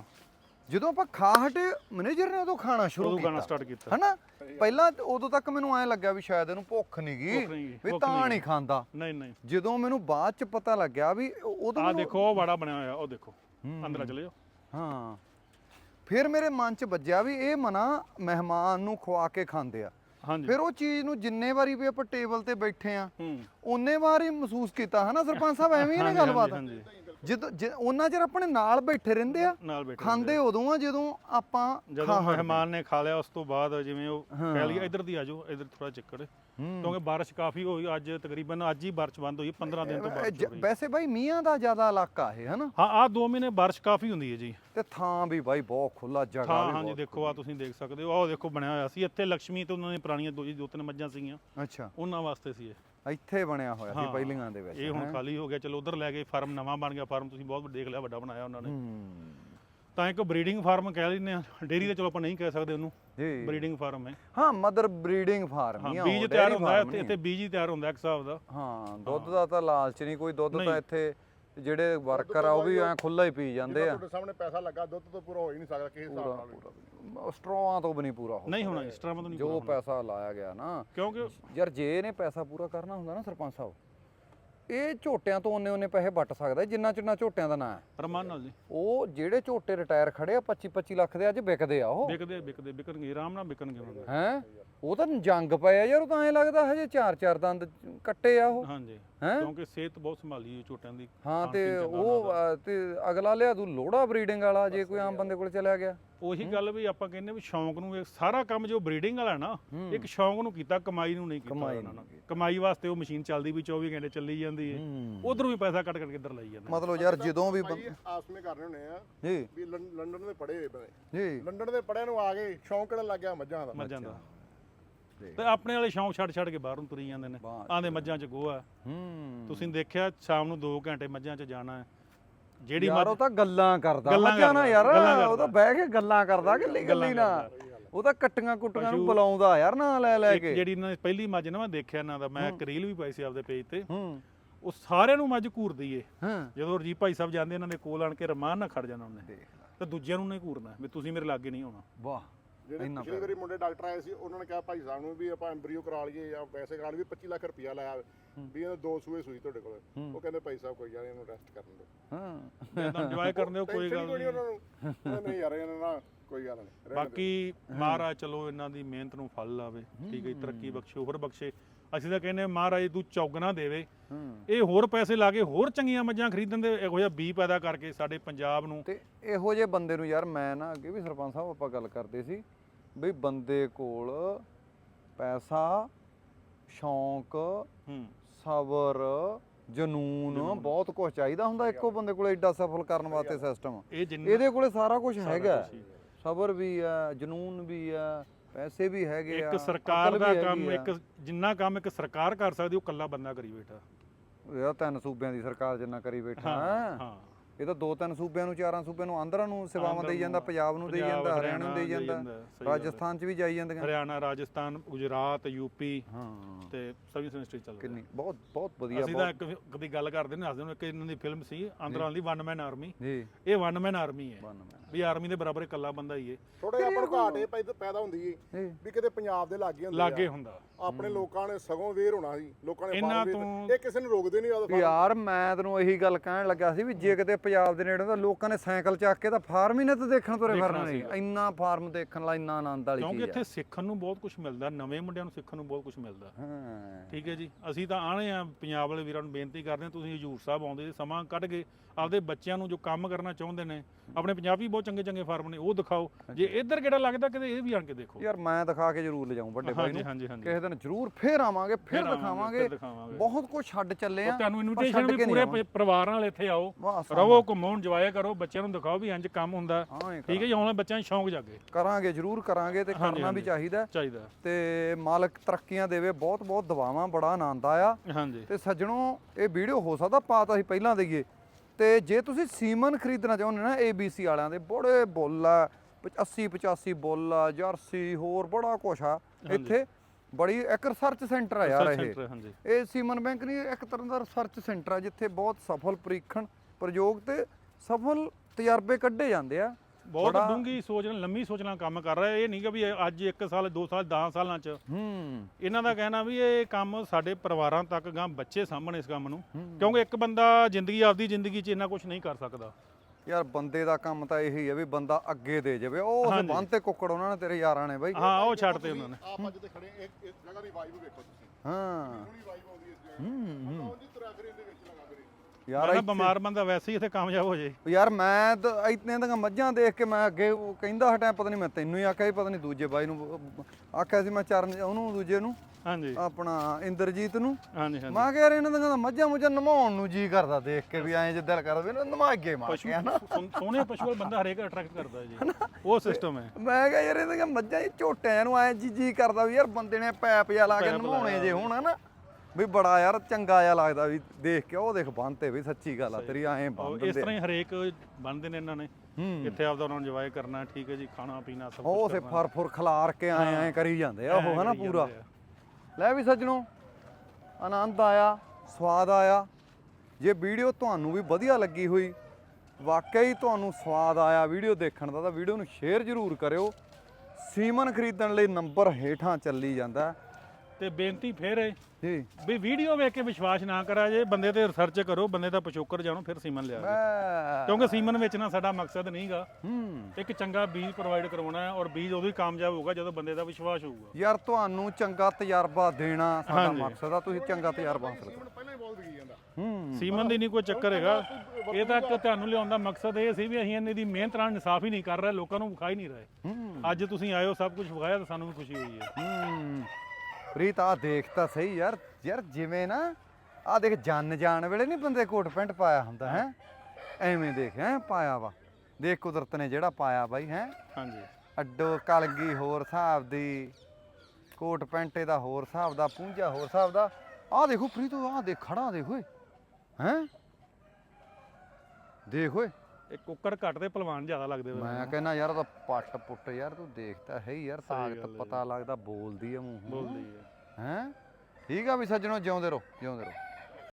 ਜਦੋਂ ਆਪਾਂ ਖਾ ਹਟੇ ਮੈਨੇਜਰ ਨੇ ਉਦੋਂ ਖਾਣਾ ਸ਼ੁਰੂ ਉਦੋਂ ਗਾਣਾ ਕੀਤਾ। ਸਟਾਰਟ ਕੀਤਾ। ਹਨਾ? ਪਹਿਲਾਂ ਉਦੋਂ ਤੱਕ ਮੈਨੂੰ ਐਂ ਲੱਗਿਆ ਵੀ ਸ਼ਾਇਦ ਇਹਨੂੰ ਭੁੱਖ ਨਹੀਂ ਗਈ ਵੀ ਤਾਂ ਨਹੀਂ ਖਾਂਦਾ। ਨਹੀਂ ਨਹੀਂ। ਜਦੋਂ ਮੈਨੂੰ ਬਾਅਦ ਚ ਪਤਾ ਲੱਗਿਆ ਵੀ ਉਦੋਂ ਮੈਨੂੰ- ਦੇਖੋ ਉਹ ਵਾੜਾ ਬਣਿਆ ਹੋਇਆ ਉਹ ਦੇਖੋ। ਅੰਦਰ ਚਲੇ ਜਾਓ। ਹਾਂ। ਫਿਰ ਮੇਰੇ ਮਨ ਚ ਵੱਜਿਆ ਵੀ ਇਹ ਮਨਾ ਮਹਿਮਾਨ ਨੂੰ ਖਵਾ ਕੇ ਖਾਂਦੇ ਆ। ਹਾਂਜੀ। ਫਿਰ ਉਹ ਚੀਜ਼ ਨੂੰ ਜਿੰਨੇ ਵਾਰੀ ਵੀ ਆਪਾਂ ਟੇਬਲ ਤੇ ਬੈਠੇ ਆ ਹੂੰ। ਉਹਨੇ ਵਾਰ ਮਹਿਸੂਸ ਕੀਤਾ ਹਨਾ ਸਰਪੰਚ ਸਾਹਿਬ? ਐਵੇਂ ਹੀ ਨਾ ਗੱਲਬਾਤ? ਜਦੋਂ ਉਹਨਾਂ ਚਿਰ ਆਪਣੇ ਨਾਲ ਬੈਠੇ ਰਹਿੰਦੇ ਆ ਖਾਂਦੇ ਉਦੋਂ ਆ ਜਦੋਂ ਆਪਾਂ ਜਦੋਂ। ਮਹਿਮਾਨ ਨੇ ਖਾ ਲਿਆ ਉਸ ਤੋਂ ਬਾਅਦ ਜਿਵੇਂ ਉਹ। ਕਹਿ ਲਈ ਇੱਧਰ ਦੀ ਆਜੋ ਇੱਧਰ ਥੋੜਾ ਚੱਕਰ। ਕਿਉਂਕਿ ਬਾਰਿਸ਼ ਕਾਫੀ ਹੋਈ ਅੱਜ ਤਕਰੀਬਨ ਅੱਜ ਹੀ ਬਾਰਿਸ਼ ਬੰਦ ਹੋਈ 15 ਦਿਨ ਤੋਂ ਇਹ ਬਾਅਦ ਜ- ਵੈਸੇ ਬਾਈ ਮੀਆਂ ਦਾ ਜ਼ਿਆਦਾ ਇਲਾਕਾ ਹੈ ਹਨਾ? ਹਾਂ ਆ 2 ਮਹੀਨੇ ਬਾਰਿਸ਼ ਕਾਫੀ ਹੁੰਦੀ ਹੈ ਜੀ। ਤੇ ਥਾਂ ਵੀ ਬਾਈ ਬਹੁਤ ਖੁੱਲਾ ਜਗ੍ਹਾ ਹਾਂ ਵੀ ਹਾਂਜੀ ਬਹੁਤ ਦੇਖੋ ਆ ਤੁਸੀਂ ਦੇਖ ਸਕਦੇ ਹੋ ਆਹ ਦੇਖੋ ਬਣਿਆ ਹੋਇਆ ਸੀ। ਇੱਥੇ ਲక్ష్ਮੀ ਤੇ ਉਹਨਾਂ ਨੇ ਪੁਰਾਣੀਆਂ ਦੋ ਜੀ ਦੋ ਤਿੰਨ ਮੱਝਾਂ ਸੀਗੀਆਂ। ਅੱਛਾ। ਉਹਨਾਂ ਵਾਸਤੇ ਸੀ ਇਹ। ਇੱਥੇ ਬਣਿਆ ਹੋਇਆ ਸੀ ਹਾਂ। ਪਹਿਲੀਆਂ ਦੇ ਵਿੱਚ ਇਹ ਹੁਣ ਹੈਂ। ਖਾਲੀ ਹੋ ਗਿਆ। ਚਲੋ ਉਧਰ ਲੈ ਗਏ ਫਾਰਮ ਨਵਾਂ ਬਣ ਗਿਆ ਫਾਰਮ ਤੁਸੀਂ ਬਹੁਤ ਦੇਖ ਲਿਆ ਵੱਡਾ ਬਣਾਇਆ ਉਹਨਾਂ ਨੇ। ਹੂੰ। ਤਾਂ ਇੱਕ ਬਰੀਡਿੰਗ ਫਾਰਮ ਕਹਿ ਲੈਂਦੇ ਆ। ਡੇਰੀ ਤੇ ਚਲੋ ਆਪਾਂ ਨਹੀਂ ਕਹਿ ਸਕਦੇ ਉਹਨੂੰ। ਜੀ। ਬਰੀਡਿੰਗ ਫਾਰਮ ਹੈ। ਹਾਂ ਮਦਰ ਬਰੀਡਿੰਗ ਫਾਰਮ ਹਾਂ ਬੀਜ ਤਿਆਰ ਹੁੰਦਾ ਹੈ ਇੱਥੇ ਇੱਥੇ ਬੀਜ ਹੀ ਤਿਆਰ ਹੁੰਦਾ ਇੱਕ ਹਿਸਾਬ ਦਾ। ਹਾਂ ਦੁੱਧ ਦਾ ਤਾਂ ਲਾਲਚ ਨਹੀਂ ਕੋਈ ਦੁੱਧ ਤਾਂ। ਇੱਥੇ ਜਿਹੜੇ ਵਰਕਰ ਆ ਉਹ ਵੀ ਐ ਖੁੱਲਾ ਹੀ ਪੀ ਜਾਂਦੇ ਆ। ਤੁਹਾਡੇ ਸਾਹਮਣੇ ਪੈਸਾ ਲੱਗਾ ਦੁੱਧ ਤੋਂ ਪੂਰਾ ਹੋ ਹੀ ਨਹੀਂ ਸਕਦਾ ਕਿਸੇ ਹਿਸਾਬ ਨਾਲ। ਸਟਰੋਆਂ ਤੋਂ ਵੀ ਨਹੀਂ ਪੂਰਾ ਹੋ ਨਹੀਂ ਹੋਣਾ ਇਸ ਤਰ੍ਹਾਂ ਤੋਂ ਨਹੀਂ ਜੋ। ਪੈਸਾ ਲਾਇਆ ਗਿਆ ਨਾ। ਕਿਉਂਕਿ ਯਾਰ ਜੇ ਇਹਨੇ ਪੈਸਾ ਪੂਰਾ ਕਰਨਾ ਹੁੰਦਾ ਨਾ ਸਰਪੰਚ ਸਾਹਿਬ ਇਹ ਝੋਟਿਆਂ ਤੋਂ ਉਹਨੇ ਉਹਨੇ ਪੈਸੇ ਵੱਟ ਸਕਦਾ ਜਿੰਨਾ ਚਿੰਨਾ ਝੋਟਿਆਂ ਦਾ ਨਾਂ ਹੈ। ਰਮਾਨ ਨਾਲ ਜੀ। ਉਹ ਜਿਹੜੇ ਝੋਟੇ ਰਿਟਾਇਰ ਖੜੇ ਆ 25 25 ਲੱਖ ਦੇ ਅੱਜ ਵਿਕਦੇ ਆ ਉਹ। ਵਿਕਦੇ ਵਿਕਦੇ ਵਿਕਣਗੇ ਆਰਾਮ ਨਾਲ ਵਿਕਣਗੇ ਉਹਨਾਂ ਦੇ। ਹੈ? ਉਹ ਤਾਂ ਜੰਗ ਪਏ ਆ ਯਾਰ ਉਹ ਤਾਂ ਐ ਲੱਗਦਾ ਹਜੇ ਚਾਰ ਚਾਰ ਦੰਦ ਕੱਟੇ ਆ ਉਹ। ਹਾਂਜੀ। ਹੈਂ? ਕਿਉਂਕਿ ਸਿਹਤ ਬਹੁਤ ਸੰਭਾਲੀ ਹੈ ਝੋਟਿਆਂ ਦੀ ਹਾਂ ਤੇ ਉਹ ਤੇ ਅਗਲਾ ਲਿਆ ਤੂੰ ਲੋੜਾ ਬਰੀਡਿੰਗ ਵਾਲਾ ਜੇ ਕੋਈ ਆਮ ਬੰਦੇ ਕੋਲ ਚਲਿਆ ਗਿਆ। ਉਹੀ ਗੱਲ ਵੀ ਆਪਾਂ ਕਹਿੰਦੇ ਵੀ ਸ਼ੌਂਕ ਨੂੰ ਇਹ ਸਾਰਾ ਕੰਮ ਜੋ ਬਰੀਡਿੰਗ ਵਾਲਾ ਨਾ ਇੱਕ ਸ਼ੌਂਕ ਨੂੰ ਕੀਤਾ ਕਮਾਈ ਨੂੰ ਨਹੀਂ ਕੀਤਾ ਕਮਾਈ ਉਹਨਾਂ ਨੂੰ ਕਮਾਈ ਵਾਸਤੇ ਉਹ ਮਸ਼ੀਨ ਚੱਲਦੀ ਵੀ 24 ਘੰਟੇ ਚੱਲੀ ਜਾਂਦੀ ਹੈ। ਉਧਰੋਂ ਵੀ ਪੈਸਾ ਕੱਟ ਕੱਟ ਕੇ ਇੱਧਰ ਲਈ ਜਾਂਦੇ। ਮਤਲਬ ਯਾਰ ਜਦੋਂ ਵੀ ਭਾਈ ਆਸ ਵਿੱਚ ਕਰਨੇ ਹੁੰਦੇ ਆ ਜੀ। ਵੀ ਲੰ- ਲੰਡਨ ਦੇ ਪੜੇ ਹੋਏ ਬੰਦੇ। ਜੀ। ਲੰਡਨ ਦੇ ਪੜਿਆਂ ਨੂੰ ਆ ਗਏ ਸ਼ੌਂਕ ਕਿਹੜਾ ਲੱਗ ਗਿਆ ਮੱਝਾਂ ਦਾ। ਮੱਝਾਂ ਦਾ। ਤੇ ਆਪਣੇ ਵਾਲੇ ਸ਼ੌਂਕ ਛੱਡ ਛੱਡ ਕੇ ਬਾਹਰ ਨੂੰ ਤੁਰੀ ਜਾਂਦੇ ਨੇ। ਬਾਹਰ ਆਂਦੇ ਮੱਝਾਂ 'ਚ ਗੋਹਾ। ਹੂੰ। ਤੁਸੀਂ ਦੇਖਿਆ ਸ਼ਾਮ ਨੂੰ 2 ਘੰਟੇ ਮੱਝਾਂ 'ਚ ਜਾਣਾ ਹੈ। ਜਿਹੜੀ ਯਾਰ ਉਹ ਤਾਂ ਗੱਲਾਂ ਕਰਦਾ। ਮੱਝਾਂ ਨਾ ਯਾਰ ਉਹ ਤਾਂ ਬਹਿ ਕੇ ਗੱਲਾਂ ਕਰਦਾ ਗੱਲੀ ਗੱਲੀ ਨਾ ਉਹ ਤਾਂ ਕੱਟੀਆਂ ਕੁੱਟੀਆਂ ਨੂੰ ਬੁਲਾਉਂਦਾ ਯਾਰ ਨਾ ਲੈ ਲੈ ਕੇ। ਜਿਹੜੀ ਇਹਨਾਂ ਦੀ ਪਹਿਲੀ ਮੱਝ ਨਾ ਮੈਂ ਦੇਖਿਆ ਇਹਨਾਂ ਦਾ ਮੈਂ ਇੱਕ ਰੀਲ ਵੀ ਪਾਈ ਸੀ ਆਪਦੇ ਪੇਜ ਤੇ। ਹੂੰ। ਉਹ ਸਾਰਿਆਂ ਨੂੰ ਮੱਝ ਘੂਰਦੀ ਏ। ਜਦੋਂ ਰਜੀਤ ਭਾਈ ਸਾਹਿਬ ਜਾਂਦੇ ਇਹਨਾਂ ਦੇ ਕੋਲ ਆਣ ਕੇ ਰਮਾਨ ਨਾਲ ਖੜ ਜਾਣਾ ਉਹਨੇ। ਤੇ ਦੂਜਿਆਂ ਨੂੰ ਨਹੀਂ ਘੂਰਨਾ ਵੀ ਤੁਸੀਂ ਮੇਰੇ ਲਾਗੇ ਨਹੀਂ ਆਉਣਾ। ਵਾਹ। ਜਿਹੜੇ ਇੰਨਾ ਪਿਛਲੀ ਵਾਰੀ ਮੁੰਡੇ ਡਾਕਟਰ ਆਏ ਸੀ ਉਹਨਾਂ ਨੇ ਕਿਹਾ ਭਾਈ ਸਾਹਿਬ ਨੂੰ ਵੀ ਆਪਾਂ ਐਮਬਰੀਓ ਕਰਾ ਲਈਏ ਜਾਂ ਪੈਸੇ ਕਰਾ ਲਈਏ 25 ਲੱਖ ਰੁਪਇਆ ਲਾਇਆ ਵੀ ਇਹਨਾਂ ਦੋ ਸੂਏ ਸੂਈ ਤੁਹਾਡੇ ਕੋਲ। ਉਹ ਕਹਿੰਦੇ ਭਾਈ ਸਾਹਿਬ ਕੋਈ ਗੱਲ ਨਹੀਂ ਇਹਨੂੰ ਰੈਸਟ ਕਰਨ ਦਿਓ। ਹਾਂ। ਜਦੋਂ ਇੰਜੋਏ ਕਰਨ ਦਿਓ ਕੋਈ ਗੱਲ ਨਹੀਂ ਉਹਨਾਂ ਨੂੰ। ਉਹ ਨਹੀਂ ਯਾਰ ਇਹਨਾਂ ਨਾਲ ਕੋਈ ਗੱਲ ਨਹੀਂ। ਬਾਕੀ ਮਹਾਰਾਜ ਚਲੋ ਇਹਨਾਂ ਦੀ ਮਿਹਨਤ ਨੂੰ ਫਲ ਲਾਵੇ ਠੀਕ ਹੈ ਤਰੱਕੀ ਬਖਸ਼ੇ ਹੋਰ ਬਖਸ਼ੇ। ਅਸੀਂ ਤਾਂ ਕਹਿੰਦੇ ਮਹਾਰਾਜ ਤੂੰ ਚੌਗਣਾ ਦੇਵੇ। ਇਹ ਹੋਰ ਪੈਸੇ ਲਾ ਕੇ ਹੋਰ ਚੰਗੀਆਂ ਮੱਝਾਂ ਖਰੀਦਣ ਦੇ ਇਹੋ ਜਿਹਾ ਬੀ ਪੈਦਾ ਕਰਕੇ ਸਾਡੇ ਪੰਜਾਬ ਨੂੰ ਤੇ ਇਹੋ ਜਿਹੇ ਬੰਦੇ ਨੂੰ ਯਾਰ ਮੈਂ ਨਾ ਅੱਗੇ ਵੀ ਸਰਪੰਚ ਸਾਹਿਬ ਆਪਾਂ ਗੱਲ ਕਰਦੇ ਸੀ ਬਈ ਬੰਦੇ ਕੋਲ ਪੈਸਾ ਸ਼ੌਂਕ ਹੂੰ। ਸਬਰ ਜਨੂਨ ਬਹੁਤ ਕੁਝ ਚਾਹੀਦਾ ਹੁੰਦਾ ਇੱਕੋ ਬੰਦੇ ਕੋਲ ਐਡਾ ਸਫਲ ਕਰਨ ਵਾਸਤੇ ਸਿਸਟਮ ਇਹਦੇ ਕੋਲੇ ਸਾਰਾ ਕੁਝ ਹੈਗਾ। ਸਬਰ ਵੀ ਆ ਜਨੂਨ ਵੀ ਆ ਪੈਸੇ ਵੀ ਹੈਗੇ ਆ ਇੱਕ ਸਰਕਾਰ ਦਾ ਵੀ ਕੰਮ। ਇੱਕ ਜਿੰਨਾ ਕੰਮ ਇੱਕ ਸਰਕਾਰ ਕਰ ਸਕਦੀ ਉਹ ਕੱਲਾ ਬੰਦਾ ਕਰੀ ਬੈਠਾ। ਇਹ ਤਿੰਨ ਸੂਬਿਆਂ ਦੀ ਸਰਕਾਰ ਜਿੰਨਾ ਕਰੀ ਬੈਠਾ। ਹਾਂ। ਇਹ ਤਾਂ ਦੋ ਤਿੰਨ ਸੂਬਿਆਂ ਨੂੰ ਚਾਰਾਂ ਸੂਬਿਆਂ ਨੂੰ ਆਂਧਰਾ ਨੂੰ ਸੇਵਾਵਾਂ ਦੇਈ ਜਾਂਦਾ ਪੰਜਾਬ ਨੂੰ ਦੇਈ ਜਾਂਦਾ ਹਰਿਆਣਾ ਨੂੰ ਦੇਈ ਜਾਂਦਾ ਹੈ। ਰਾਜਸਥਾਨ 'ਚ ਵੀ ਜਾਈ ਜਾਂਦੀਆਂ। ਹਰਿਆਣਾ ਰਾਜਸਥਾਨ ਗੁਜਰਾਤ ਯੂਪੀ ਹਾਂ। ਤੇ ਸਭੀ ਇੰਡਸਟਰੀ ਚੱਲ ਰਹੀ ਕਿੰਨੀ ਬਹੁਤ ਬਹੁਤ ਵਧੀਆ ਅਸੀਂ ਤਾਂ ਇੱਕ ਕਦੀ ਗੱਲ ਕਰਦੇ ਨੇ ਹੱਸਦੇ ਨੇ ਇੱਕ ਇਹਨਾਂ ਦੀ ਫਿਲਮ ਸੀ ਆਂਧਰਾ ਦੀ ਵਨ ਮੈਨ ਆਰਮੀ ਜੀ। ਇਹ ਵਨ ਮੈਨ ਆਰਮੀ ਹੈ। ਵੀ ਆਰਮੀ ਦੇ ਬਰਾਬਰ ਇਕੱਲਾ ਬੰਦਾ ਹੀ ਏ ਥੋੜਾ ਜਿਹਾ ਨੂੰ ਘਾਟ ਇਹ ਪੈਦਾ- ਹੁੰਦੀ ਏ ਜੀ। ਵੀ ਕਿਤੇ ਪੰਜਾਬ ਦੇ ਲਾਗੇ ਹੁੰਦੇ। ਲਾਗੇ ਹੁੰਦਾ। ਆਪਣੇ ਲੋਕਾਂ ਨੇ ਸਗੋਂ ਵੇਰ ਹੋਣਾ ਸੀ ਲੋਕਾਂ ਨੇ ਇਹਨਾਂ ਵੇਚ- ਤੋਂ- ਇਹ ਕਿਸੇ ਨੂੰ ਰੋਕਦੇ ਨਹੀਂ ਆਦਾ ਯਾਰ ਮੈਂ ਤੈਨੂੰ ਇਹੀ ਗੱਲ ਕਹਿਣ ਲੱਗਾ ਸੀ ਵੀ ਜੇ ਕਿਤੇ ਪੰਜਾਬ ਦੇ ਨੇੜੇ ਤਾਂ ਲੋਕਾਂ ਨੇ ਸਾਈਕਲ ਚੱਕ ਕੇ ਤਾਂ ਫਾਰਮ ਹੀ ਨੇ ਤਾਂ ਦੇਖਣ ਤੁਰੇ ਫਿਰਨਾ ਨਹੀਂ ਇੰਨਾ ਫਾਰਮ ਦੇਖਣ ਵਾਲਾ ਇੰਨਾ ਆਨੰਦ ਵਾਲੀ ਕਿਉਂਕਿ ਚੀਜ਼ ਇੱਥੇ ਸਿੱਖਣ ਨੂੰ ਬਹੁਤ ਕੁਝ ਮਿਲਦਾ ਨਵੇਂ ਮੁੰਡਿਆਂ ਨੂੰ ਸਿੱਖਣ ਨੂੰ ਬਹੁਤ ਕੁਝ ਮਿਲਦਾ। ਆ ਹਾਂ। ਠੀਕ ਹੈ ਜੀ ਅਸੀਂ ਤਾਂ ਆਣੇ ਆ ਪੰਜਾਬ ਵਾਲੇ ਵੀਰਾਂ ਨੂੰ ਬੇਨਤੀ ਕਰਦੇ ਹਾਂ ਤੁਸੀਂ ਹਜੂਰ ਸਾਹਿਬ ਆਉਂਦੇ ਜੇ ਸਮਾਂ ਕੱਢ ਕੇ ਆਪਦੇ ਬੱਚਿਆਂ ਨੂੰ ਜੋ ਕੰਮ ਕਰਨਾ ਚਾਹੁੰਦੇ ਨੇ ਆਪਣੇ ਪੰਜਾਬੀ ਬਹੁਤ ਚੰਗੇ ਚੰਗੇ ਫਾਰਮ ਨੇ ਉਹ ਦਿਖਾਓ। ਜੇ ਇੱਧਰ ਕਿਹੜਾ ਲੱਗਦਾ ਕਿਤੇ ਇਹ ਵੀ ਆਣ ਕੇ ਦੇਖੋ। ਯਾਰ ਮੈਂ ਦਿਖਾ ਕੇ ਜ਼ਰੂਰ ਲਿਜਾਉਂ ਵੱਡੇ ਹਾਂਜੀ ਨੂੰ। ਹਾਂਜੀ ਹਾਂਜੀ। ਕਿਸੇ ਦਿਨ ਜ਼ਰੂਰ ਫੇਰ ਆਵਾਂਗੇ ਫਿਰ ਫਿਰ ਆਵਾਂਗੇ, ਦਿਖਾਵਾਂਗੇ। ਫਿਰ ਦਿਖਾਵਾਂਗੇ। ਬਹੁਤ ਕੁਝ ਛੱਡ ਚੱਲੇ ਆ ਤੁਹਾਨੂੰ ਪਰ ਇਨਵੀਟੇਸ਼ਨ ਛੱਡ ਵੀ ਕੇ ਨਹੀਂ ਪੂਰੇ। ਪ- ਪਰਿਵਾਰ ਨਾਲ ਇੱਥੇ ਆਓ ਵਾਹ, ਰਵੋ ਘੁੰਮੋ ਇੰਜੋਏ ਕਰੋ ਬੱਚਿਆਂ ਨੂੰ ਦਿਖਾਓ ਵੀ ਇੰਜ ਕੰਮ ਹੁੰਦਾ। ਹਾਂ ਇਹ ਠੀਕ ਹੈ ਜੀ ਵਾਲੇ ਬੱਚਿਆਂ ਨੂੰ ਸ਼ੌਂਕ ਜਾਗੇ। ਕਰਾਂਗੇ ਜ਼ਰੂਰ ਕਰਾਂਗੇ ਤੇ ਹਾਂਜੀ, ਕਰਨਾ ਵੀ ਹਾਂਜੀ। ਚਾਹੀਦਾ। ਚਾਹੀਦਾ। ਤੇ ਮਾਲਕ ਤਰੱਕੀਆਂ ਦੇਵੇ ਬਹੁਤ ਬਹੁਤ ਦੁਆਵਾਂ ਬੜਾ ਆਨੰਦ ਆਇਆ। ਹਾਂਜੀ। ਤੇ ਸੱਜਣੋ ਇਹ ਵੀਡੀਓ ਹੋ ਸਕਦਾ ਪਾਤ ਅਸੀਂ ਪਹਿਲਾਂ ਦੇਈਏ। ਤੇ ਜੇ ਤੁਸੀਂ ਸੀਮਨ ਖਰੀਦਣਾ ਚਾਹੁੰਦੇ ਨਾ ABC ਵਾਲਿਆਂ ਦੇ ਬੜੇ ਬੁੱਲ ਆ 80 85 ਬੁੱਲ ਆ ਜਰਸੀ ਹੋਰ ਬੜਾ ਕੁਛ ਆ ਇੱਥੇ ਬੜੀ ਇੱਕ ਰਿਸਰਚ ਸੈਂਟਰ ਆ ਯਾਰ ਇਹ। ਸੈਂਟਰ ਹਾਂਜੀ। ਇਹ ਸੀਮਨ ਬੈਂਕ ਨਹੀਂ ਇੱਕ ਤਰ੍ਹਾਂ ਦਾ ਰਿਸਰਚ ਸੈਂਟਰ ਆ ਜਿੱਥੇ ਬਹੁਤ ਸਫਲ ਪ੍ਰੀਖਣ ਪ੍ਰਯੋਗ ਤੇ ਸਫਲ ਤਜਰਬੇ ਕੱਢੇ ਜਾਂਦੇ ਆ। ਬਹੁਤ ਡੂੰਗੀ ਸੋਚ ਨਾਲ ਲੰਮੀ ਸੋਚ ਨਾਲ ਕੰਮ ਕਰ ਰਿਹਾ। ਇਹ ਨਹੀਂ ਕਿ ਵੀ ਅੱਜ 1 ਸਾਲ 2 ਸਾਲ 10 ਸਾਲਾਂ ਚ। ਹੂੰ। ਇਹਨਾਂ ਦਾ ਕਹਿਣਾ ਵੀ ਇਹ ਕੰਮ ਸਾਡੇ ਪਰਿਵਾਰਾਂ ਤੱਕ ਗਾਂ ਬੱਚੇ ਸਾਹਮਣੇ ਇਸ ਕੰਮ ਨੂੰ। ਕਿਉਂਕਿ ਇੱਕ ਬੰਦਾ ਜ਼ਿੰਦਗੀ ਆਪਦੀ ਜ਼ਿੰਦਗੀ 'ਚ ਇੰਨਾ ਕੁਝ ਨਹੀਂ ਕਰ ਸਕਦਾ। ਯਾਰ ਬੰਦੇ ਦਾ ਕੰਮ ਤਾਂ ਇਹੀ ਹੈ ਵੀ ਬੰਦਾ ਅੱਗੇ ਦੇ ਜਾਵੇ। ਉਹ ਉਸ ਹਾਂਜੀ। ਬੰਨ ਤੇ ਕੁੱਕੜ ਉਹਨਾਂ ਨੇ ਤੇਰੇ ਯਾਰਾਂ ਨੇ ਬਾਈ। ਹਾਂ ਉਹ ਛੱਡਤੇ ਉਹਨਾਂ ਨੇ। ਆਪ ਅੱਜ ਤੇ ਖੜੇ ਇੱਕ ਜਗ੍ਹਾ ਦੀ ਵਾਈਬ ਵੇਖੋ ਤੁਸੀਂ। ਹਾਂ। ਸੋਹਣੀ ਵਾਈਬ ਆਉਂਦੀ ਇਸ ਜਗ੍ਹਾ ਹੂੰ ਹੂੰ। ਜੀ ਤੁਰਿਆ ਫਿਰੇ ਦੇ ਵਿੱਚ ਲਗਾ ਫਿਰੇ ਯਾਰ ਇੱਥੇ- ਬਿਮਾਰ ਬੰਦਾ ਵੈਸੇ ਹੀ ਇੱਥੇ ਕਾਮਯਾਬ ਹੋ ਜੇ। ਯਾਰ ਮੈਂ ਤਾਂ ਇਤਨੇ ਦੀਆਂ ਮੱਝਾਂ ਦੇਖ ਕੇ ਮੈਂ ਅੱਗੇ ਉਹ ਕਹਿੰਦਾ ਹਟਿਆ ਪਤਾ ਨਹੀਂ ਮੈਂ ਤੈਨੂੰ ਹੀ ਆਖਿਆ ਸੀ ਪਤਾ ਨਹੀਂ ਦੂਜੇ ਬਾਈ ਨੂੰ ਆਖਿਆ ਸੀ ਮੈਂ ਚਰਨ ਉਹਨੂੰ ਦੂਜੇ ਨੂੰ। ਹਾਂਜੀ। ਆਪਣਾ ਇੰਦਰਜੀਤ ਨੂੰ। ਹਾਂਜੀ ਹਾਂਜੀ। ਮੈਂ ਕਿਹਾ ਯਾਰ ਇਹਨਾਂ ਦੀਆਂ ਤਾਂ ਮੱਝਾਂ ਮੁੱਝਾਂ ਨਮਾਉਣ ਨੂੰ ਜੀ ਕਰਦਾ ਦੇਖ ਕੇ ਵੀ ਐਂ ਜੇ ਦਿਲ ਕਰਦਾ ਵੀ ਇਹਨਾਂ ਨੂੰ ਨਮਾਗੇ ਮਾਰ ਪਸ਼ੂ ਕੇ ਹਨਾ। ਸੋਹਣ- ਸੋਹਣੇ ਪਸ਼ੂ ਵਾਲਾ ਬੰਦਾ ਹਰੇਕ ਅਟਰੈਕਟ ਕਰਦਾ ਜੀ। ਉਹ ਸਿਸਟਮ ਹੈ। ਮੈਂ ਕਿਹਾ ਯਾਰ ਇਹਨਾਂ ਦੀਆਂ ਮੱਝਾਂ ਹੀ ਝੋਟਿਆਂ ਨੂੰ ਐਂ ਜੀ ਜੀ ਕਰਦਾ ਵੀ ਯਾਰ ਬੰਦੇ ਨੇ ਪੈਪ ਜਿਹਾ ਲਾ ਕੇ ਪੈਪ ਨਮਾਉਣੇ ਜੇ ਹੁਣ ਹਨਾ। ਵੀ ਬੜਾ ਯਾਰ ਚੰਗਾ ਜਿਹਾ ਲੱਗਦਾ ਵੀ ਦੇਖ ਕੇ ਉਹ ਦੇਖ ਬੰਨਤੇ ਵੀ ਸੱਚੀ ਗੱਲ ਆ ਤੇਰੀ ਐਂ ਉਹ ਬੰਨ ਇਸ ਦਿੰਦੇ ਤਰ੍ਹਾਂ ਹੀ ਹਰੇਕ ਬੰਦੇ ਨੇ ਇਹਨਾਂ ਨੇ। ਹੂੰ। ਇੱਥੇ ਆਪਦਾ ਉਹਨਾਂ ਨੂੰ ਇੰਜੋਏ ਕਰਨਾ ਠੀਕ ਹੈ ਜੀ ਖਾਣਾ ਪੀਣਾ ਸਭ ਉਹ ਕੁਝ ਸੇ ਫਰ ਫੁਰ ਖਲਾਰ ਕੇ ਆਏ ਐਂ ਕਰੀ ਜਾਂਦੇ ਆ ਉਹ ਹਨਾ ਪੂਰਾ। ਲੈ ਵੀ ਸੱਜਣੋ, ਆਨੰਦ ਆਇਆ, ਸਵਾਦ ਆਇਆ। ਜੇ ਵੀਡੀਓ ਤੁਹਾਨੂੰ ਵੀ ਵਧੀਆ ਲੱਗੀ ਹੋਈ, ਵਾਕਈ ਤੁਹਾਨੂੰ ਸਵਾਦ ਆਇਆ ਵੀਡੀਓ ਦੇਖਣ ਦਾ, ਤਾਂ ਵੀਡੀਓ ਨੂੰ ਸ਼ੇਅਰ ਜ਼ਰੂਰ ਕਰਿਓ। ਸੀਮਨ ਖਰੀਦਣ ਲਈ ਨੰਬਰ ਹੇਠਾਂ ਚੱਲੀ ਜਾਂਦਾ। ਤੇ ਬੇਨਤੀ ਫੇਰ ਹੈ ਜੀ। ਵੀ ਵੀਡੀਓ ਵੇਖ ਕੇ ਵਿਸ਼ਵਾਸ ਨਾ ਕਰਾ ਜੇ ਬੰਦੇ ਤੇ ਰਿਸਰਚ ਕਰੋ ਬੰਦੇ ਦਾ ਪਿਛੋਕਰ ਜਾਣੋ ਫਿਰ ਸੀਮਨ ਲਿਆ ਜੇ। ਕਿਉਂਕਿ ਸੀਮਨ ਵੇਚਣਾ ਸਾਡਾ ਮਕਸਦ ਨਹੀਂਗਾ। ਹੂੰ। ਇੱਕ ਚੰਗਾ ਬੀਜ ਪ੍ਰੋਵਾਈਡ ਕਰਵਾਉਣਾ ਹੈ ਔਰ ਬੀਜ ਉਦੋਂ ਹੀ ਕਾਮਯਾਬ ਹੋਊਗਾ ਜਦੋਂ ਬੰਦੇ ਦਾ ਵਿਸ਼ਵਾਸ ਹੋਊਗਾ। ਯਾਰ ਤੁਹਾਨੂੰ ਚੰਗਾ ਤਜਰਬਾ ਦੇਣਾ ਸਾਡਾ ਹਾਂਜੀ। ਮਕਸਦ ਆ ਤੁਸੀਂ ਚੰਗਾ ਤਜਰਬਾ ਹਾਸਲ ਕਰੋ। ਪਹਿਲਾਂ ਹੀ ਬਹੁਤ ਵਿਕੀ ਜਾਂਦਾ। ਹੂੰ। ਸੀਮਨ ਦੀ ਨਹੀਂ ਕੋਈ ਚੱਕਰ ਹੈਗਾ। ਇਹ ਤਾਂ ਇੱਕ ਤੁਹਾਨੂੰ ਲਿਆਉਣ ਦਾ ਮਕਸਦ ਇਹ ਸੀ ਵੀ ਅਸੀਂ ਇਹਨਾਂ ਦੀ ਮਿਹਨਤ ਨਾਲ ਇਨਸਾਫ ਹੀ ਨਹੀਂ ਕਰ ਰਹੇ ਲੋਕਾਂ ਨੂੰ ਵਿਖਾਈ ਨਹੀਂ ਰਹੇ। ਹੂੰ। ਅੱਜ ਤੁਸੀਂ ਆਇਓ ਸਭ ਕੁਝ ਵਿਖਾਇਆ ਤਾਂ ਸਾਨੂੰ ਵੀ ਖੁਸ਼ੀ ਹੋਈ ਹੈ। ਹੂੰ। ਪ੍ਰੀਤ ਆ ਦੇਖ ਤਾਂ ਸਹੀ ਯਾਰ ਯਾਰ ਜਿਵੇਂ ਨਾ ਆ ਦੇਖ ਜੰਨ ਜਾਣ ਵੇਲੇ ਨਹੀਂ ਬੰਦੇ ਕੋਟ ਪੈਂਟ ਪਾਇਆ ਹੁੰਦਾ ਹੈ? ਐਵੇਂ ਦੇਖ ਹੈ ਪਾਇਆ ਵਾ। ਦੇਖ ਕੁਦਰਤ ਨੇ ਜਿਹੜਾ ਪਾਇਆ ਬਾਈ ਹੈ? ਹਾਂਜੀ। ਅੱਡੋ ਕਲਗੀ ਹੋਰ ਹਿਸਾਬ ਦੀ ਕੋਟ ਪੈਂਟ ਇਹਦਾ ਹੋਰ ਹਿਸਾਬ ਦਾ ਪੂੰਝਾ ਹੋਰ ਹਿਸਾਬ ਦਾ। ਆ ਦੇਖੋ ਪ੍ਰੀਤ ਆ ਦੇਖ ਖੜਾ ਦੇਖ ਓਏ ਹੈ? ਦੇਖ ਓਏ। ਇਹ ਕੁੱਕਰ ਘੱਟ ਤੇ ਪਹਿਲਵਾਨ ਜ਼ਿਆਦਾ ਲੱਗਦੇ ਵੇ ਮੈਂ ਕਹਿੰਦਾ ਯਾਰ ਉਹਦਾ ਪੱਟ ਪੁੱਟ ਯਾਰ ਤੂੰ ਦੇਖਦਾ ਹੈ ਹੀ ਯਾਰ ਤਾਕਤ ਹੈ ਪਤਾ ਲੱਗਦਾ ਬੋਲਦੀ ਆ ਮੂੰਹੋਂ। ਬੋਲਦੀ ਹੈ। ਹੈਂ? ਠੀਕ ਆ ਵੀ ਸੱਜਣੋ ਜਿਉਂਦੇ ਰਹੋ ਜਿਉਂਦੇ ਰਹੋ।